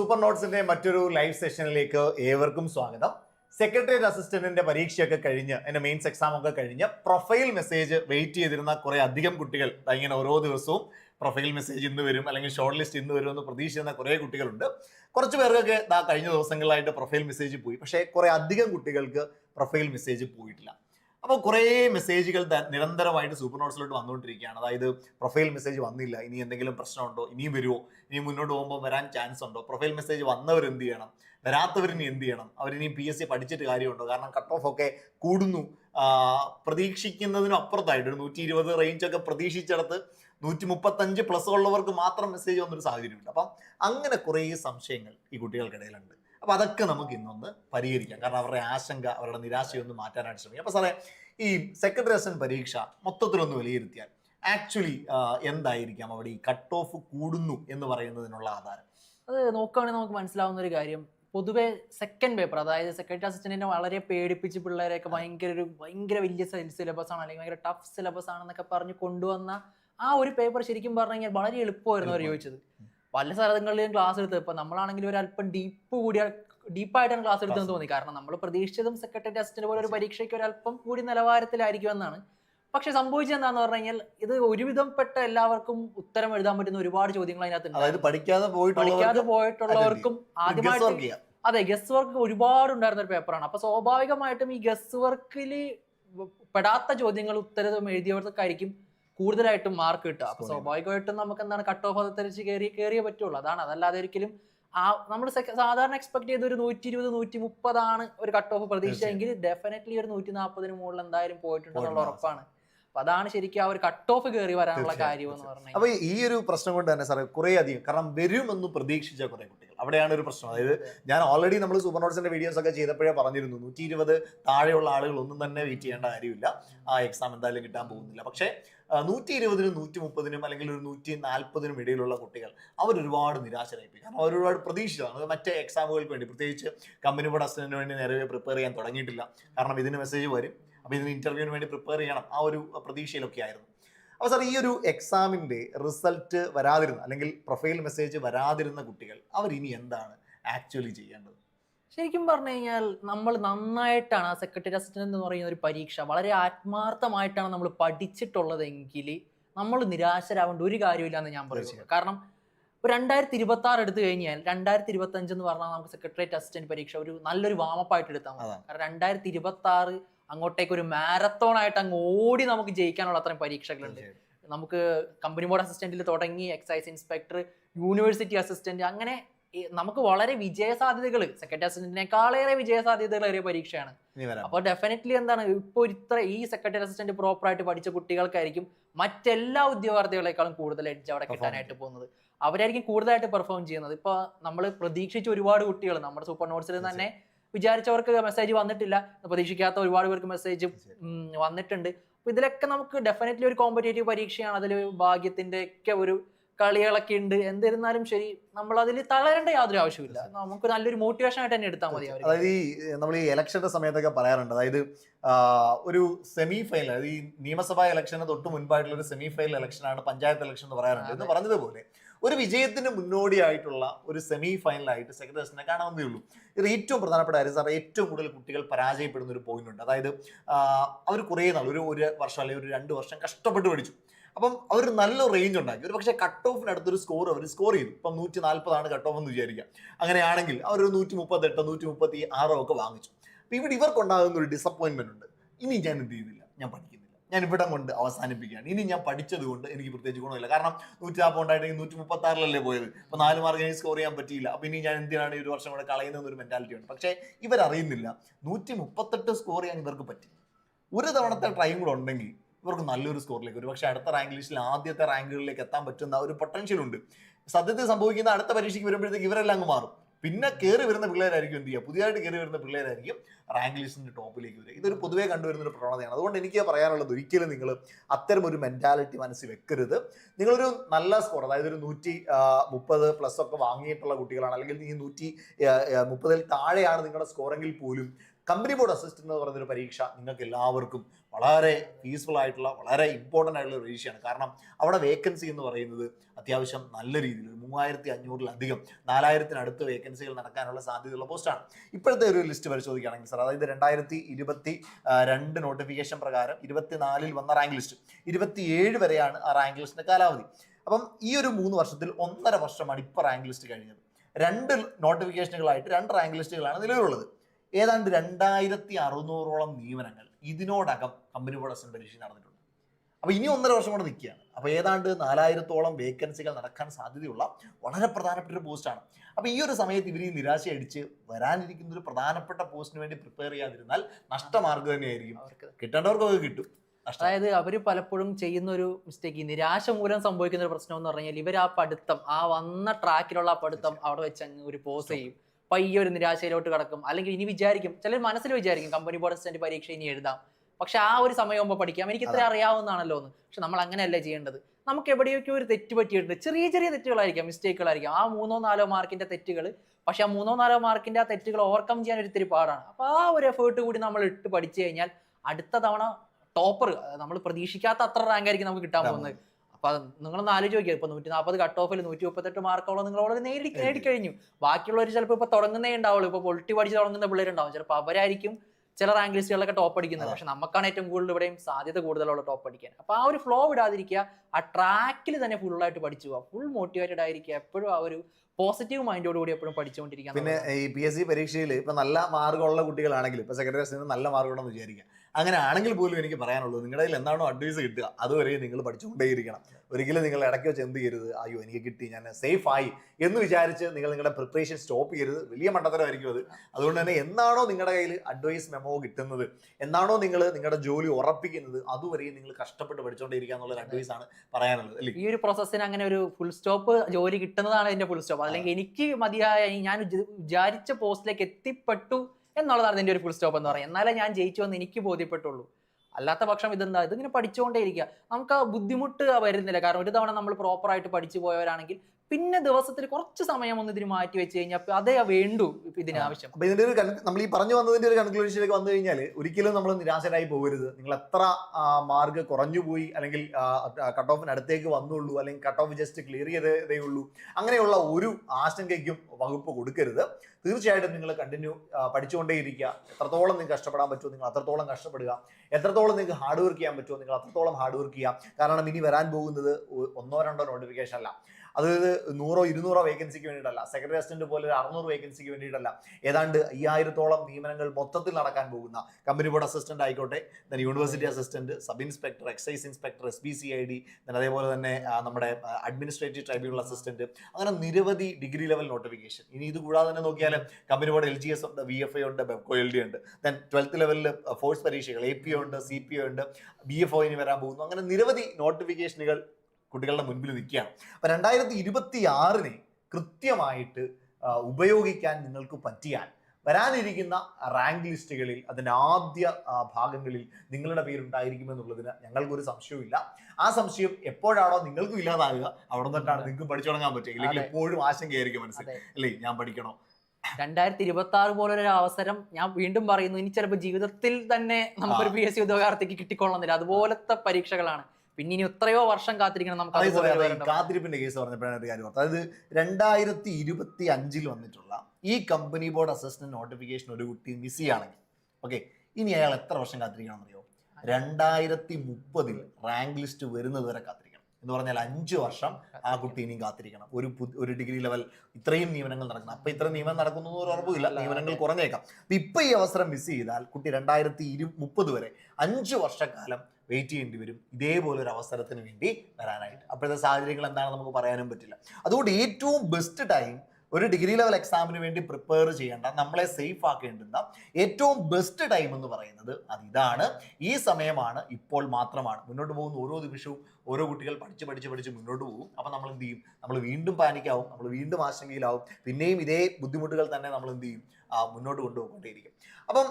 Super നോട്ട്സിന്റെ മറ്റൊരു live സെഷനിലേക്ക് ഏവർക്കും സ്വാഗതം. സെക്രട്ടേറിയറ്റ് അസിസ്റ്റന്റിന്റെ പരീക്ഷയൊക്കെ കഴിഞ്ഞ് എന്റെ മെയിൻസ് എക്സാം ഒക്കെ കഴിഞ്ഞ് പ്രൊഫൈൽ മെസ്സേജ് വെയിറ്റ് ചെയ്തിരുന്ന കുറെ അധികം കുട്ടികൾ ഇങ്ങനെ ഓരോ ദിവസവും പ്രൊഫൈൽ മെസ്സേജ് ഇന്ന് വരും അല്ലെങ്കിൽ ഷോർട്ട് ലിസ്റ്റ് ഇന്ന് വരും എന്ന് പ്രതീക്ഷിക്കുന്ന കുറേ കുട്ടികളുണ്ട്. കുറച്ച് പേർക്കൊക്കെ ദാ കഴിഞ്ഞ ദിവസങ്ങളിലായിട്ട് പ്രൊഫൈൽ മെസ്സേജ് പോയി. പക്ഷേ കുറെ അധികം കുട്ടികൾക്ക് പ്രൊഫൈൽ മെസ്സേജ് പോയിട്ടില്ല. അപ്പോൾ കുറേ മെസ്സേജുകൾ നിരന്തരമായിട്ട് സൂപ്പർ നോട്ട്സിലോട്ട് വന്നുകൊണ്ടിരിക്കുകയാണ്. അതായത് പ്രൊഫൈൽ മെസ്സേജ് വന്നില്ല ഇനി എന്തെങ്കിലും പ്രശ്നമുണ്ടോ ഇനിയും വരുമോ ഇനി മുന്നോട്ട് പോകുമ്പോൾ വരാൻ ചാൻസ് ഉണ്ടോ? പ്രൊഫൈൽ മെസ്സേജ് വന്നവർ എന്ത് ചെയ്യണം? വരാത്തവർ ഇനി എന്ത് ചെയ്യണം? അവരിനി പി എസ് സി പഠിച്ചിട്ട് കാര്യമുണ്ടോ? കാരണം കട്ട് ഓഫ് ഒക്കെ കൂടുന്നു. ആ, പ്രതീക്ഷിക്കുന്നതിനും അപ്പുറത്തായിട്ട് ഒരു നൂറ്റി ഇരുപത് റേഞ്ച് ഒക്കെ പ്രതീക്ഷിച്ചിടത്ത് നൂറ്റി മുപ്പത്തഞ്ച് പ്ലസ് ഉള്ളവർക്ക് മാത്രം മെസ്സേജ് വന്നൊരു സാഹചര്യമുണ്ട്. അപ്പം അങ്ങനെ കുറേ സംശയങ്ങൾ ഈ കുട്ടികൾക്കിടയിലുണ്ട്. അപ്പൊ അതൊക്കെ നമുക്ക് ഇന്നൊന്ന് പരിഹരിക്കാം. കാരണം അവരുടെ ആശങ്ക അവരുടെ നിരാശയൊന്ന് മാറ്റാനായിട്ട് ശ്രമിക്കാം. അപ്പൊ സാറേ ഈ സെക്രട്ടറി ലെസൺ പരീക്ഷ മൊത്തത്തിലൊന്ന് വിലയിരുത്തിയാൽ ആക്ച്വലി എന്തായിരിക്കാം? അവിടെ ഈ കട്ട് ഓഫ് കൂടുന്നു എന്ന് പറയുന്നതിനുള്ള ആധാരം. അത് നോക്കുകയാണെങ്കിൽ നമുക്ക് മനസ്സിലാവുന്ന ഒരു കാര്യം. പൊതുവെ സെക്കൻഡ് പേപ്പർ അതായത് സെക്രട്ടറി അസിസ്റ്റന്റിനെ വളരെ പേടിപ്പിച്ച് പിള്ളേരെയൊക്കെ ഭയങ്കര ഒരു ഭയങ്കര വലിയ സിലബസ് ആണ് അല്ലെങ്കിൽ ഭയങ്കര ടഫ് സിലബസ് ആണെന്നൊക്കെ പറഞ്ഞ് കൊണ്ടുവന്ന ആ ഒരു പേപ്പർ ശരിക്കും പറഞ്ഞു കഴിഞ്ഞാൽ വളരെ എളുപ്പമായിരുന്നു അവർ ചോദിച്ചത്. പല സ്ഥലങ്ങളിലും ക്ലാസ് എടുത്തത് ഇപ്പം നമ്മളാണെങ്കിൽ ഒരു അല്പം ഡീപ്പ് കൂടിയ ഡീപ്പായിട്ടാണ് ക്ലാസ് എടുത്തതെന്ന് തോന്നി. കാരണം നമ്മൾ പ്രതീക്ഷിച്ചതും സെക്രട്ടറി അസിസ്റ്റന്റ് പോലെ ഒരു പരീക്ഷയ്ക്ക് ഒരു അല്പം കൂടി നിലവാരത്തിലായിരിക്കും എന്നാണ് പക്ഷെ സംഭവിച്ചത് എന്താന്ന് പറഞ്ഞു കഴിഞ്ഞാൽ ഇത് ഒരുവിധപ്പെട്ട എല്ലാവർക്കും ഉത്തരം എഴുതാൻ പറ്റുന്ന ഒരുപാട് ചോദ്യങ്ങൾ അതിനകത്ത് അതായത് പഠിക്കാതെ പഠിക്കാതെ പോയിട്ടുള്ളവർക്കും ആദ്യമായിട്ട് അതെ ഗസ് വർക്ക് ഒരുപാട് ഉണ്ടായിരുന്ന ഒരു പേപ്പറാണ് അപ്പൊ സ്വാഭാവികമായിട്ടും ഈ ഗസ് വർക്കിൽ പെടാത്ത ചോദ്യങ്ങൾ ഉത്തരം എഴുതിയവർക്കായിരിക്കും കൂടുതലായിട്ടും മാർക്ക് കിട്ടുക. അപ്പൊ സ്വാഭാവികമായിട്ടും നമുക്ക് എന്താണ് കട്ട് ഓഫ് അതനുസരിച്ച് കയറി കയറിയേ പറ്റുള്ളൂ. അതാണ്. അതല്ലാതെ ഒരിക്കലും ആ നമ്മൾ സാധാരണ എക്സ്പെക്ട് ചെയ്ത ഒരു നൂറ്റി ഇരുപത് നൂറ്റി മുപ്പതാണ് ഒരു കട്ട് ഓഫ് പ്രതീക്ഷയെങ്കിൽ ഡെഫിനറ്റ്ലി ഒരു നൂറ്റി നാൽപ്പതിന് മുകളിൽ എന്തായാലും പോയിട്ടുണ്ടെന്നുള്ള ഉറപ്പാണ്. അപ്പൊ അതാണ് ശരിക്കും ആ ഒരു കട്ട് ഓഫ് കയറി വരാനുള്ള കാര്യം എന്ന് പറഞ്ഞാൽ അപ്പൊ ഈ ഒരു പ്രശ്നം കൊണ്ട് തന്നെ സാറേ കുറെ അധികം കാരണം വരുമെന്ന് പ്രതീക്ഷിച്ച കുറെ കുട്ടികൾ. അവിടെയാണ് ഒരു പ്രശ്നം. അതായത് ഞാൻ ഓൾറെഡി നമ്മൾ സൂപ്പർ നോട്ട്സിന്റെ വീഡിയോസ് ഒക്കെ ചെയ്തപ്പോഴേ പറഞ്ഞിരുന്നു നൂറ്റി ഇരുപത് താഴെയുള്ള ആളുകൾ ഒന്നും തന്നെ വെയിറ്റ് ചെയ്യേണ്ട കാര്യമില്ല. ആ എക്സാം എന്തായാലും കിട്ടാൻ പോകുന്നില്ല. പക്ഷേ നൂറ്റി ഇരുപതിനും നൂറ്റി മുപ്പതിനും അല്ലെങ്കിൽ ഒരു നൂറ്റി നാൽപ്പതിനും ഇടയിലുള്ള കുട്ടികൾ അവർ ഒരുപാട് നിരാശരായിപ്പോയി. കാരണം അവർ ഒരുപാട് പ്രതീക്ഷിച്ചതാണ് മറ്റേ എക്സാമുകൾക്ക് വേണ്ടി. പ്രത്യേകിച്ച് കമ്പനി ബോർഡ് അസിസ്റ്റന്റിന് വേണ്ടി നേരെ പ്രിപ്പയർ ചെയ്യാൻ തുടങ്ങിയിട്ടില്ല. കാരണം ഇതിന് മെസ്സേജ് വരും. അപ്പോൾ ഇതിന് ഇന്റർവ്യൂവിന് വേണ്ടി പ്രിപ്പയർ ചെയ്യണം. ആ ഒരു പ്രതീക്ഷയിലൊക്കെ ആയിരുന്നു. അപ്പോൾ സാർ ഈ ഒരു എക്സാമിന്റെ റിസൾട്ട് വരാതിരുന്ന അല്ലെങ്കിൽ പ്രൊഫൈൽ മെസ്സേജ് വരാതിരുന്ന കുട്ടികൾ അവർ ഇനി എന്താണ് ആക്ച്വലി ചെയ്യേണ്ടത്? ശരിക്കും പറഞ്ഞു കഴിഞ്ഞാൽ നമ്മൾ നന്നായിട്ടാണ് ആ സെക്രട്ടറി അസിസ്റ്റന്റ് എന്ന് പറയുന്ന ഒരു പരീക്ഷ വളരെ ആത്മാർത്ഥമായിട്ടാണ് നമ്മൾ പഠിച്ചിട്ടുള്ളതെങ്കിൽ നമ്മൾ നിരാശരാവേണ്ട ഒരു കാര്യമില്ല എന്ന് ഞാൻ പറയുന്നത് കാരണം ഒരു രണ്ടായിരത്തി ഇരുപത്തി ആറ് എടുത്തു കഴിഞ്ഞാൽ രണ്ടായിരത്തി ഇരുപത്തി അഞ്ച് എന്ന് പറഞ്ഞാൽ നമുക്ക് സെക്രട്ടേറിയറ്റ് അസിസ്റ്റന്റ് പരീക്ഷ ഒരു നല്ലൊരു വാമപ്പായിട്ട് എടുത്താൽ മതി. കാരണം രണ്ടായിരത്തി ഇരുപത്തി ആറ് അങ്ങോട്ടേക്ക് ഒരു മാരത്തോൺ ആയിട്ട് അങ്ങ് ഓടി നമുക്ക് ജയിക്കാനുള്ള അത്രയും പരീക്ഷകളുണ്ട്. നമുക്ക് കമ്പനി ബോർഡ് അസിസ്റ്റന്റിൽ തുടങ്ങി എക്സൈസ് ഇൻസ്പെക്ടർ യൂണിവേഴ്സിറ്റി അസിസ്റ്റന്റ് അങ്ങനെ നമുക്ക് വളരെ വിജയ സാധ്യതകൾ സെക്രട്ടറി അസിസ്റ്റന്റിനേക്കാളേറെ വിജയ സാധ്യതകൾ ഏറിയ പരീക്ഷയാണ് അപ്പൊ അപ്പോൾ ഡെഫിനറ്റ്ലി എന്താണ് ഇപ്പോൾ ഇത്ര ഈ സെക്രട്ടറി അസിസ്റ്റന്റ് പ്രോപ്പർ ആയിട്ട് പഠിച്ച കുട്ടികൾക്കായിരിക്കും മറ്റെല്ലാ ഉദ്യോഗാർത്ഥികളെക്കാളും കൂടുതൽ എഡ്ജ് അവിടെ കിട്ടാനായിട്ട് പോകുന്നത്. അവരായിരിക്കും കൂടുതലായിട്ട് പെർഫോം ചെയ്യുന്നത്. ഇപ്പൊ നമ്മൾ പ്രതീക്ഷിച്ച ഒരുപാട് കുട്ടികൾ നമ്മുടെ സൂപ്പർ നോട്ട്സിൽ തന്നെ വിചാരിച്ചവർക്ക് മെസ്സേജ് വന്നിട്ടില്ല. പ്രതീക്ഷിക്കാത്ത ഒരുപാട് പേർക്ക് മെസ്സേജ് വന്നിട്ടുണ്ട്. അപ്പൊ ഇതിലൊക്കെ നമുക്ക് ഡെഫിനറ്റ്ലി ഒരു കോമ്പറ്റേറ്റീവ് പരീക്ഷയാണ്. അതിൽ ഭാഗ്യത്തിന്റെ ഒക്കെ ഒരു കളികളൊക്കെ ഉണ്ട്. എന്നിരുന്നാലും ശരി നമ്മൾ അതിൽ തളരേണ്ട യാതൊരു ആവശ്യമില്ല നമുക്ക് നല്ലൊരു മോട്ടിവേഷൻ ആയിട്ട് തന്നെ എടുത്താൽ മതി അതായത് ഈ നമ്മൾ ഈ ഇലക്ഷന്റെ സമയത്തൊക്കെ പറയാറുണ്ട്. അതായത് ഒരു സെമി ഫൈനൽ അതായത് ഈ നിയമസഭാ ഇലക്ഷന് തൊട്ട് മുൻപായിട്ടുള്ള ഒരു സെമി ഫൈനൽ ഇലക്ഷനാണ് പഞ്ചായത്ത് ഇലക്ഷൻ എന്ന് പറയാറുണ്ട്. എന്ന് പറഞ്ഞതുപോലെ ഒരു വിജയത്തിന് മുന്നോടിയായിട്ടുള്ള ഒരു സെമി ഫൈനലായിട്ട് അസിസ്റ്റന്റിനെ കാണാവുന്നേ ഉള്ളൂ. ഇത് ഏറ്റവും പ്രധാനപ്പെട്ട കാര്യം സാർ ഏറ്റവും കൂടുതൽ കുട്ടികൾ പരാജയപ്പെടുന്ന ഒരു പോയിന്റ് ഉണ്ട്. അതായത് അവർ കുറേ നാൾ ഒരു ഒരു വർഷം അല്ലെങ്കിൽ ഒരു രണ്ട് വർഷം കഷ്ടപ്പെട്ട് പഠിച്ചു. അപ്പം അവർ നല്ല റേഞ്ച് ഉണ്ടാക്കി. ഒരു പക്ഷേ കട്ട് ഓഫിനടുത്തൊരു സ്കോർ അവർ സ്കോർ ചെയ്തു. ഇപ്പം നൂറ്റി നാൽപ്പതാണ് കട്ട് ഓഫ് എന്ന് വിചാരിക്കുക. അങ്ങനെയാണെങ്കിൽ അവരൊരു നൂറ്റി മുപ്പത്തെട്ടോ നൂറ്റി മുപ്പത്തി ആറോ ഒക്കെ വാങ്ങിച്ചു. അപ്പം ഇവിടെ ഇവർക്കുണ്ടാകുന്ന ഒരു ഡിസപ്പോയിൻമെന്റ് ഉണ്ട്. ഇനി ഞാൻ എന്ത് ചെയ്യുന്നില്ല? ഞാൻ പഠിക്കുന്നില്ല. ഞാൻ ഇവിടം കൊണ്ട് അവസാനിപ്പിക്കുകയാണ്. ഇനി ഞാൻ പഠിച്ചത് കൊണ്ട് എനിക്ക് പ്രത്യേകിച്ച് ഗുണമില്ല. കാരണം നൂറ്റി നാൽപ്പത് ഉണ്ടായിട്ട് നൂറ്റി മുപ്പത്തി ആറിലല്ലേ പോയത്? അപ്പൊ നാല് മാർക്ക് എനിക്ക് സ്കോർ ചെയ്യാൻ പറ്റിയില്ല. അപ്പൊ ഇനി ഞാൻ എന്തിനാണ് ഒരു വർഷം കൂടെ കളയുന്ന ഒരു മെന്റാലിറ്റി ഉണ്ട്. പക്ഷേ ഇവരറിയുന്നില്ല. നൂറ്റി മുപ്പത്തെട്ട് സ്കോർ ചെയ്യാൻ ഇവർക്ക് പറ്റി. ഒരു തവണത്തെ ട്രൈം കൂടെ ഉണ്ടെങ്കിൽ ഇവർക്ക് നല്ലൊരു സ്കോറിലേക്ക് ഒരു പക്ഷേ അടുത്ത റാങ്ക് ലിസ്റ്റിൽ ആദ്യത്തെ റാങ്കുകളിലേക്ക് എത്താൻ പറ്റുന്ന ഒരു പൊട്ടൻഷ്യൽ ഉണ്ട്. സത്യത്തിൽ സംഭവിക്കുന്ന അടുത്ത പരീക്ഷയ്ക്ക് വരുമ്പോഴത്തേക്ക് ഇവരെല്ലാം അങ്ങ് മാറും. പിന്നെ കയറി വരുന്ന പിള്ളേരായിരിക്കും എന്ത് ചെയ്യുക? പുതിയതായിട്ട് കയറി വരുന്ന പിള്ളേരായിരിക്കും റാങ്ക് ലിസ്റ്റിന്റെ ടോപ്പിലേക്ക് വരിക. ഇതൊരു പൊതുവേ കണ്ടുവരുന്ന ഒരു പ്രവണതയാണ്. അതുകൊണ്ട് എനിക്ക് പറയാനുള്ളത് ഒരിക്കലും നിങ്ങൾ അത്തരം ഒരു മെന്റാലിറ്റി മനസ്സിൽ വെക്കരുത്. നിങ്ങളൊരു നല്ല സ്കോർ അതായത് ഒരു നൂറ്റി മുപ്പത് പ്ലസ് ഒക്കെ വാങ്ങിയിട്ടുള്ള കുട്ടികളാണ്. അല്ലെങ്കിൽ ഈ നൂറ്റി മുപ്പതിൽ താഴെയാണ് നിങ്ങളുടെ സ്കോറെങ്കിൽ പോലും കമ്പനി ബോർഡ് അസിസ്റ്റന്റ് എന്ന് പറയുന്ന ഒരു പരീക്ഷ നിങ്ങൾക്ക് എല്ലാവർക്കും വളരെ പീസ്ഫുൾ ആയിട്ടുള്ള വളരെ ഇമ്പോർട്ടന്റ് ആയിട്ടുള്ള ഒരു പരീക്ഷയാണ് കാരണം അവിടെ വേക്കൻസി എന്ന് പറയുന്നത് അത്യാവശ്യം നല്ല രീതിയിൽ ഒരു മൂവായിരത്തി അഞ്ഞൂറിലധികം നാലായിരത്തിനടുത്ത് വേക്കൻസികൾ നടക്കാനുള്ള സാധ്യതയുള്ള പോസ്റ്റാണ് ഇപ്പോഴത്തെ ഒരു ലിസ്റ്റ് പരിശോധിക്കുകയാണെങ്കിൽ സാർ അതായത് രണ്ടായിരത്തി ഇരുപത്തി രണ്ട് നോട്ടിഫിക്കേഷൻ പ്രകാരം ഇരുപത്തിനാലിൽ വന്ന റാങ്ക് ലിസ്റ്റ് ഇരുപത്തിയേഴ് വരെയാണ് ആ റാങ്ക് ലിസ്റ്റിന്റെ കാലാവധി. അപ്പം ഈ ഒരു മൂന്ന് വർഷത്തിൽ ഒന്നര വർഷമാണ് ഇപ്പോൾ റാങ്ക് ലിസ്റ്റ് കഴിഞ്ഞത്. രണ്ട് നോട്ടിഫിക്കേഷനുകളായിട്ട് രണ്ട് റാങ്ക് ലിസ്റ്റുകളാണ് നിലവിലുള്ളത്. ഏതാണ്ട് രണ്ടായിരത്തി അറുന്നൂറോളം നിയമനങ്ങൾ ഇതിനോടകം കമ്പനി പ്രൊഡക്ഷൻ പരീക്ഷ നടന്നിട്ടുണ്ട്. അപ്പോൾ ഇനി ഒന്നര വർഷം കൂടെ നിൽക്കുകയാണ്. അപ്പോൾ ഏതാണ്ട് നാലായിരത്തോളം വേക്കൻസികൾ നടക്കാൻ സാധ്യതയുള്ള വളരെ പ്രധാനപ്പെട്ട ഒരു പോസ്റ്റാണ് അപ്പോൾ ഈ ഒരു സമയത്ത് ഇവർ ഈ നിരാശ അടിച്ച് വരാനിരിക്കുന്ന ഒരു പ്രധാനപ്പെട്ട പോസ്റ്റിന് വേണ്ടി പ്രിപ്പയർ ചെയ്യാതിരുന്നാൽ നഷ്ടമാർഗം തന്നെയായിരിക്കും. അവർക്ക് കിട്ടേണ്ടവർക്കൊക്കെ കിട്ടും. അതായത് അവർ പലപ്പോഴും ചെയ്യുന്ന ഒരു മിസ്റ്റേക്ക് നിരാശ മൂലം സംഭവിക്കുന്ന ഒരു പ്രശ്നം എന്ന് പറഞ്ഞാൽ ഇവർ ആ പഠിത്തം ആ വന്ന ട്രാക്കിലുള്ള ആ പഠിത്തം അവിടെ വെച്ച് അങ്ങ് ഒരു പോസ് ചെയ്യും. പയ്യെ ഒരു നിരാശയിലോട്ട് കടക്കും. അല്ലെങ്കിൽ ഇനി വിചാരിക്കും ചിലർ മനസ്സിൽ വിചാരിക്കും കമ്പനി ബോർഡ് അസിസ്റ്റന്റ് പരീക്ഷ ഇനി എഴുതാം. പക്ഷെ ആ ഒരു സമയമാകുമ്പോൾ പഠിക്കാം. എനിക്ക് ഇത്ര അറിയാവുന്നതാണല്ലോ എന്ന്. പക്ഷെ നമ്മൾ അങ്ങനെയല്ല ചെയ്യേണ്ടത്? നമുക്ക് എവിടെയൊക്കെ ഒരു തെറ്റ് പറ്റിയിട്ടുണ്ട്. ചെറിയ ചെറിയ തെറ്റുകളായിരിക്കാം മിസ്റ്റേക്കുകളായിരിക്കാം ആ മൂന്നോ നാലോ മാർക്കിന്റെ തെറ്റുകൾ. പക്ഷെ ആ മൂന്നോ നാലോ മാർക്കിന്റെ ആ തെറ്റുകൾ ഓവർകം ചെയ്യാൻ ഒരിത്തിരി പാടാണ്. അപ്പൊ ആ ഒരു എഫേർട്ട് കൂടി നമ്മൾ ഇട്ട് പഠിച്ചു കഴിഞ്ഞാൽ അടുത്ത തവണ ടോപ്പർ നമ്മൾ പ്രതീക്ഷിക്കാത്ത അത്ര റാങ്ക് ആയിരിക്കും നമുക്ക് കിട്ടാൻ പോകുന്നത്. അപ്പൊ നിങ്ങളൊന്ന് ആലോചിച്ച് നോക്കിയാൽ ഇപ്പൊ നൂറ്റി നാൽപ്പത് കട്ട് ഓഫിൽ നൂറ്റി മുപ്പത്തെട്ട് മാർക്കോളം നിങ്ങൾ ഓൾറെഡി നേടി നേടിക്കഴിഞ്ഞു ബാക്കിയുള്ളവർ ചിലപ്പോൾ ഇപ്പൊ തുടങ്ങുന്നേ ഉണ്ടാവുള്ളൂ. ഇപ്പൊ പൊളിറ്റി പഠിച്ച് തുടങ്ങുന്ന പിള്ളേരുണ്ടാവും. ചിലപ്പോൾ അവരായിരിക്കും ചില റാങ്ക് ലിസ്റ്റുകളിലൊക്കെ ടോപ്പ് അടിക്കുന്നത്. പക്ഷെ നമുക്കാണ് ഏറ്റവും കൂടുതൽ ഇവിടെയും സാധ്യത കൂടുതലുള്ള ടോപ്പ് അടിക്കാൻ. അപ്പൊ ആ ഒരു ഫ്ലോ വിടാതിരിക്കുക ആ ട്രാക്കിൽ തന്നെ ഫുൾ ആയിട്ട് പഠിച്ചു പോവുക. ഫുൾ മോട്ടിവേറ്റഡ് ആയിരിക്കുക. എപ്പോഴും ആ ഒരു പോസിറ്റീവ് മൈൻഡോട് കൂടി എപ്പോഴും പഠിച്ചുകൊണ്ടിരിക്കുക പിന്നെ. ഈ പി എസ് സി പരീക്ഷയിൽ ഇപ്പൊ നല്ല മാർഗമുള്ള കുട്ടികളാണെങ്കിൽ ഇപ്പൊ സെക്രട്ടറി നല്ല നല്ല മാർഗമുണ്ടെന്ന് വിചാരിക്കുക. അങ്ങനെ ആണെങ്കിൽ പോലും എനിക്ക് പറയാനുള്ളത് നിങ്ങളുടെ കയ്യിൽ എന്താണോ അഡ്വൈസ് കിട്ടുക അതുവരെ നിങ്ങൾ പഠിച്ചുകൊണ്ടേയിരിക്കണം. ഒരിക്കലും നിങ്ങൾ ഇടയ്ക്ക് വെച്ച് എന്ത് ചെയ്യരുത്? അയ്യോ എനിക്ക് കിട്ടി ഞാൻ സേഫ് ആയി എന്ന് വിചാരിച്ച് നിങ്ങൾ നിങ്ങളുടെ പ്രിപ്പറേഷൻ സ്റ്റോപ്പ് ചെയ്യരുത്. വലിയ മണ്ടത്തരമായിരിക്കും അത്. അതുകൊണ്ട് തന്നെ എന്താണോ നിങ്ങളുടെ കയ്യിൽ അഡ്വൈസ് മെമോ കിട്ടുന്നത് എന്താണോ നിങ്ങൾ നിങ്ങളുടെ ജോലി ഉറപ്പിക്കുന്നത് അതുവരെയും നിങ്ങൾ കഷ്ടപ്പെട്ട് പഠിച്ചുകൊണ്ടേയിരിക്കുക എന്നുള്ള ഒരു അഡ്വൈസ് ആണ് പറയാനുള്ളത് അല്ലേ? ഈ ഒരു പ്രോസസ്സിന് അങ്ങനെ ഒരു ഫുൾ സ്റ്റോപ്പ് ജോലി കിട്ടുന്നതാണ് എന്റെ ഫുൾ സ്റ്റോപ്പ് അല്ലെങ്കിൽ എനിക്ക് മതിയായ ഞാൻ വിച- വിചാരിച്ച പോസ്റ്റിലേക്ക് എത്തിപ്പെട്ടു എന്നുള്ളതാണ് ഇതിന്റെ ഒരു ഫുൾ സ്റ്റോപ്പ് എന്ന് പറയുന്നത്. എന്നാലേ ഞാൻ ജയിച്ചു എന്ന് എനിക്ക് ബോധ്യപ്പെട്ടുള്ളൂ. അല്ലാത്ത പക്ഷം ഇതെന്താ? ഇതിങ്ങനെ പഠിച്ചുകൊണ്ടേ ഇരിക്കുക. നമുക്ക് ആ ബുദ്ധിമുട്ട് വരുന്നില്ല. കാരണം ഒരു തവണ നമ്മൾ പ്രോപ്പറായിട്ട് പഠിച്ചു പോയവരാണെങ്കിൽ പിന്നെ ദിവസത്തിൽ കുറച്ച് സമയം ഒന്ന് ഇതിന് മാറ്റി വെച്ച് കഴിഞ്ഞാൽ അതേ വേണ്ടു ഇതിന് ആവശ്യം. അപ്പൊ ഇതിന്റെ ഒരു നമ്മൾ ഈ പറഞ്ഞു വന്നതിന്റെ ഒരു കൺക്ലൂഷനിലേക്ക് വന്നു കഴിഞ്ഞാൽ ഒരിക്കലും നമ്മൾ നിരാശരായി പോകരുത്. നിങ്ങൾ എത്ര മാർക്ക് കുറഞ്ഞു പോയി അല്ലെങ്കിൽ കട്ട് ഓഫിന് അടുത്തേക്ക് വന്നുള്ളൂ അല്ലെങ്കിൽ കട്ട് ഓഫ് ജസ്റ്റ് ക്ലിയർ ചെയ്തതേ ഉള്ളൂ അങ്ങനെയുള്ള ഒരു ആശങ്കയ്ക്കും വകുപ്പ് കൊടുക്കരുത്. തീർച്ചയായിട്ടും നിങ്ങൾ കണ്ടിന്യൂ പഠിച്ചുകൊണ്ടേയിരിക്കുക. എത്രത്തോളം നിങ്ങൾക്ക് കഷ്ടപ്പെടാൻ പറ്റുമോ നിങ്ങൾ അത്രത്തോളം കഷ്ടപ്പെടുക. എത്രത്തോളം നിങ്ങൾക്ക് ഹാർഡ് വർക്ക് ചെയ്യാൻ പറ്റുമോ നിങ്ങൾ അത്രത്തോളം ഹാർഡ് വർക്ക് ചെയ്യുക. കാരണം ഇനി വരാൻ പോകുന്നത് ഒന്നോ രണ്ടോ നോട്ടിഫിക്കേഷൻ അല്ല. അതായത് നൂറോ ഇരുന്നൂറോ വേക്കൻസിക്ക് വേണ്ടിയിട്ടല്ല. സെക്രട്ടറി അസിസ്റ്റന്റ് പോലെ ഒരു അറുന്നൂറ് വേക്കൻസിക്ക് വേണ്ടിയിട്ടല്ല. ഏതാണ്ട് അയ്യായിരത്തോളം നിയമനങ്ങൾ മൊത്തത്തിൽ നടക്കാൻ പോകുന്ന കമ്പനി ബോർഡ് അസിസ്റ്റന്റ് ആയിക്കോട്ടെ then university assistant sub inspector excise inspector S B C I D അതേപോലെ തന്നെ നമ്മുടെ അഡ്മിനിസ്ട്രേറ്റീവ് ട്രൈബ്യൂണൽ അസിസ്റ്റന്റ് അങ്ങനെ നിരവധി ഡിഗ്രി ലെവൽ നോട്ടിഫിക്കേഷൻ ഇനി ഇത് കൂടാതെ തന്നെ നോക്കിയാൽ company board L G S ഉണ്ട് വി എഫ് ഐ ഉണ്ട് ബെബ്കോ എൽ ഡി ഉണ്ട്. ദെൻ ട്വൽത്ത് ലെവലിൽ ഫോഴ്സ് പരീക്ഷകൾ എ പി ഒ ഉണ്ട് സി പി ഒ ഉണ്ട് ബി എഫ് ഒ ഇനി വരാൻ പോകുന്നു. അങ്ങനെ നിരവധി നോട്ടിഫിക്കേഷനുകൾ കുട്ടികളുടെ മുൻപിൽ നിൽക്കുകയാണ്. അപ്പൊ രണ്ടായിരത്തി ഇരുപത്തി ആറിനെ കൃത്യമായിട്ട് ഉപയോഗിക്കാൻ നിങ്ങൾക്ക് പറ്റിയാൽ വരാനിരിക്കുന്ന റാങ്ക് ലിസ്റ്റുകളിൽ അതിന്റെ ആദ്യ ഭാഗങ്ങളിൽ നിങ്ങളുടെ പേരുണ്ടായിരിക്കുമെന്നുള്ളതിന് ഞങ്ങൾക്കൊരു സംശയവുമില്ല. ആ സംശയം എപ്പോഴാണോ നിങ്ങൾക്കും ഇല്ലാതാകുക അവിടെ തൊട്ടാണ് നിങ്ങൾക്ക് പഠിച്ചു തുടങ്ങാൻ പറ്റുക. ഇല്ലെങ്കിൽ എപ്പോഴും ആശങ്കയായിരിക്കും മനസ്സിൽ. അല്ലേ? ഞാൻ പഠിക്കണോ? രണ്ടായിരത്തി ഇരുപത്തി ആറ് പോലൊരു അവസരം ഞാൻ വീണ്ടും പറയുന്നു ഇനി ചിലപ്പോൾ ജീവിതത്തിൽ തന്നെ നമുക്കൊരു പി എസ് സി ഉദ്യോഗാർത്ഥിക്ക് കിട്ടിക്കൊള്ളുന്നില്ല അതുപോലത്തെ പരീക്ഷകളാണ്. പിന്നെ ഇനി എത്രയോ വർഷം കാത്തിരിക്കണം നമുക്ക്. കാത്തിരിപ്പിന്റെ കേസ് പറഞ്ഞപ്പോഴാണ് ഒരു കാര്യം ഓർത്തത്. അതായത് രണ്ടായിരത്തി ഇരുപത്തി അഞ്ചിൽ വന്നിട്ടുള്ള ഈ കമ്പനി ബോർഡ് അസിസ്റ്റന്റ് നോട്ടിഫിക്കേഷൻ ഒരു കുട്ടി മിസ് ചെയ്യുകയാണെങ്കിൽ ഓക്കെ ഇനി അയാൾ എത്ര വർഷം കാത്തിരിക്കണം അറിയോ? രണ്ടായിരത്തി മുപ്പതിൽ റാങ്ക് ലിസ്റ്റ് വരുന്നത് വരെ കാത്തിരിക്കണം. എന്ന് പറഞ്ഞാൽ അഞ്ച് വർഷം ആ കുട്ടി ഇനിയും കാത്തിരിക്കണം. ഒരു ഒരു ഡിഗ്രി ലെവൽ ഇത്രയും നിയമനങ്ങൾ നടക്കണം അപ്പൊ ഇത്ര നിയമനം നടക്കുന്നു ഒരു ഉറപ്പില്ല നിയമനങ്ങൾ കുറഞ്ഞേക്കാം. ഇപ്പൊ ഈ അവസരം മിസ് ചെയ്താൽ കുട്ടി രണ്ടായിരത്തി ഇരു മുപ്പത് വരെ അഞ്ച് വർഷക്കാലം വെയിറ്റ് ചെയ്യേണ്ടി വരും. ഇതേപോലെ ഒരു അവസരത്തിന് വേണ്ടി വരാനായിട്ട്. അപ്പോഴത്തെ സാഹചര്യങ്ങൾ എന്താണെന്ന് നമുക്ക് പറയാനും പറ്റില്ല. അതുകൊണ്ട് ഏറ്റവും ബെസ്റ്റ് ടൈം ഒരു ഡിഗ്രി ലെവൽ എക്സാമിന് വേണ്ടി പ്രിപ്പയർ ചെയ്യേണ്ട നമ്മളെ സേഫ് ആക്കേണ്ടുന്ന ഏറ്റവും ബെസ്റ്റ് ടൈം എന്ന് പറയുന്നത് അത് ഇതാണ് ഈ സമയമാണ് ഇപ്പോൾ മാത്രമാണ്. മുന്നോട്ട് പോകുന്ന ഓരോ നിമിഷവും ഓരോ കുട്ടികൾ പഠിച്ച് പഠിച്ച് പഠിച്ച് മുന്നോട്ട് പോകും. അപ്പം നമ്മൾ എന്ത് ചെയ്യും? നമ്മൾ വീണ്ടും പാനിക്കാവും നമ്മൾ വീണ്ടും ആശങ്കയിലാവും. പിന്നെയും ഇതേ ബുദ്ധിമുട്ടുകൾ തന്നെ നമ്മൾ എന്ത് ചെയ്യും? മുന്നോട്ട് കൊണ്ടുപോയിക്കൊണ്ടേയിരിക്കും. അപ്പം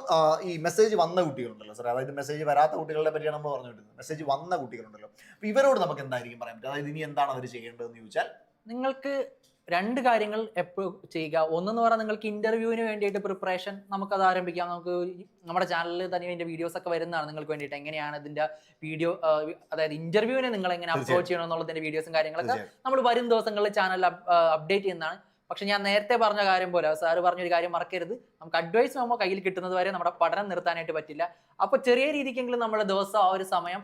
ഈ മെസ്സേജ് വന്ന കുട്ടികളുണ്ടല്ലോ സാർ അതായത് മെസ്സേജ് വരാത്ത കുട്ടികളുടെ പറ്റിയാണ് നമ്മൾ പറഞ്ഞുകൊണ്ടിരുന്നത് മെസ്സേജ് വന്ന കുട്ടികളുണ്ടല്ലോ. അപ്പൊ ഇവരോട് നമുക്ക് എന്തായിരിക്കും പറയാൻ പറ്റും അതായത് ഇനി എന്താണ് അവർ ചെയ്യേണ്ടതെന്ന് ചോദിച്ചാൽ നിങ്ങൾക്ക് രണ്ട് കാര്യങ്ങൾ എപ്പോഴും ചെയ്യുക. ഒന്നെന്ന് പറഞ്ഞാൽ നിങ്ങൾക്ക് ഇന്റർവ്യൂവിന് വേണ്ടിയിട്ട് പ്രിപ്പറേഷൻ നമുക്കത് ആരംഭിക്കാം. നമുക്ക് നമ്മുടെ ചാനലിൽ തന്നെ ഇതിന്റെ വീഡിയോസ് ഒക്കെ വരുന്നതാണ് നിങ്ങൾക്ക് വേണ്ടിയിട്ട്. എങ്ങനെയാണ് ഇതിന്റെ വീഡിയോ അതായത് ഇന്റർവ്യൂവിനെ നിങ്ങൾ എങ്ങനെ അപ്ലോഡ് ചെയ്യണം എന്നുള്ളതിന്റെ വീഡിയോസും കാര്യങ്ങളൊക്കെ നമ്മൾ വരും ദിവസങ്ങളിൽ ചാനൽ അപ്ഡേറ്റ് ചെയ്യുന്നതാണ്. പക്ഷെ ഞാൻ നേരത്തെ പറഞ്ഞ കാര്യം പോലെ സാറ് പറഞ്ഞൊരു കാര്യം മറക്കരുത്. നമുക്ക് അഡ്വൈസ് നമ്മൾ കയ്യിൽ കിട്ടുന്നത് വരെ നമ്മുടെ പഠനം നിർത്താനായിട്ട് പറ്റില്ല. അപ്പോൾ ചെറിയ രീതിക്കെങ്കിലും നമ്മുടെ ദിവസം ആ ഒരു സമയം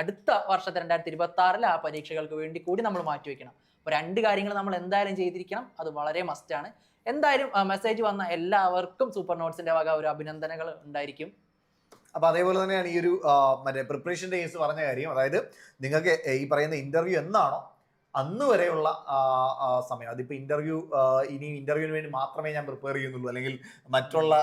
അടുത്ത വർഷത്തെ രണ്ടായിരത്തി ഇരുപത്തി ആറിൽ ആ പരീക്ഷകൾക്ക് വേണ്ടി കൂടി നമ്മൾ മാറ്റിവെക്കണം രണ്ട് കാര്യങ്ങൾ നമ്മൾ എന്തായാലും ചെയ്തിരിക്കണം. അത് വളരെ മസ്റ്റാണ് എന്തായാലും മെസ്സേജ് വന്ന എല്ലാവർക്കും സൂപ്പർ നോട്ട്സിന്റെ വക ഒരു അഭിനന്ദനങ്ങൾ ഉണ്ടായിരിക്കും. അപ്പൊ അതേപോലെ തന്നെയാണ് ഈ ഒരു മറ്റേ പ്രിപ്പറേഷന്റെ കേസ് പറഞ്ഞ കാര്യം. അതായത് നിങ്ങൾക്ക് ഈ പറയുന്ന ഇന്റർവ്യൂ എന്നാണോ അന്ന് വരെയുള്ള സമയം. അതിപ്പോൾ ഇന്റർവ്യൂ ഇനി ഇന്റർവ്യൂവിന് വേണ്ടി മാത്രമേ ഞാൻ പ്രിപ്പയർ ചെയ്യുന്നുള്ളൂ. അല്ലെങ്കിൽ മറ്റുള്ള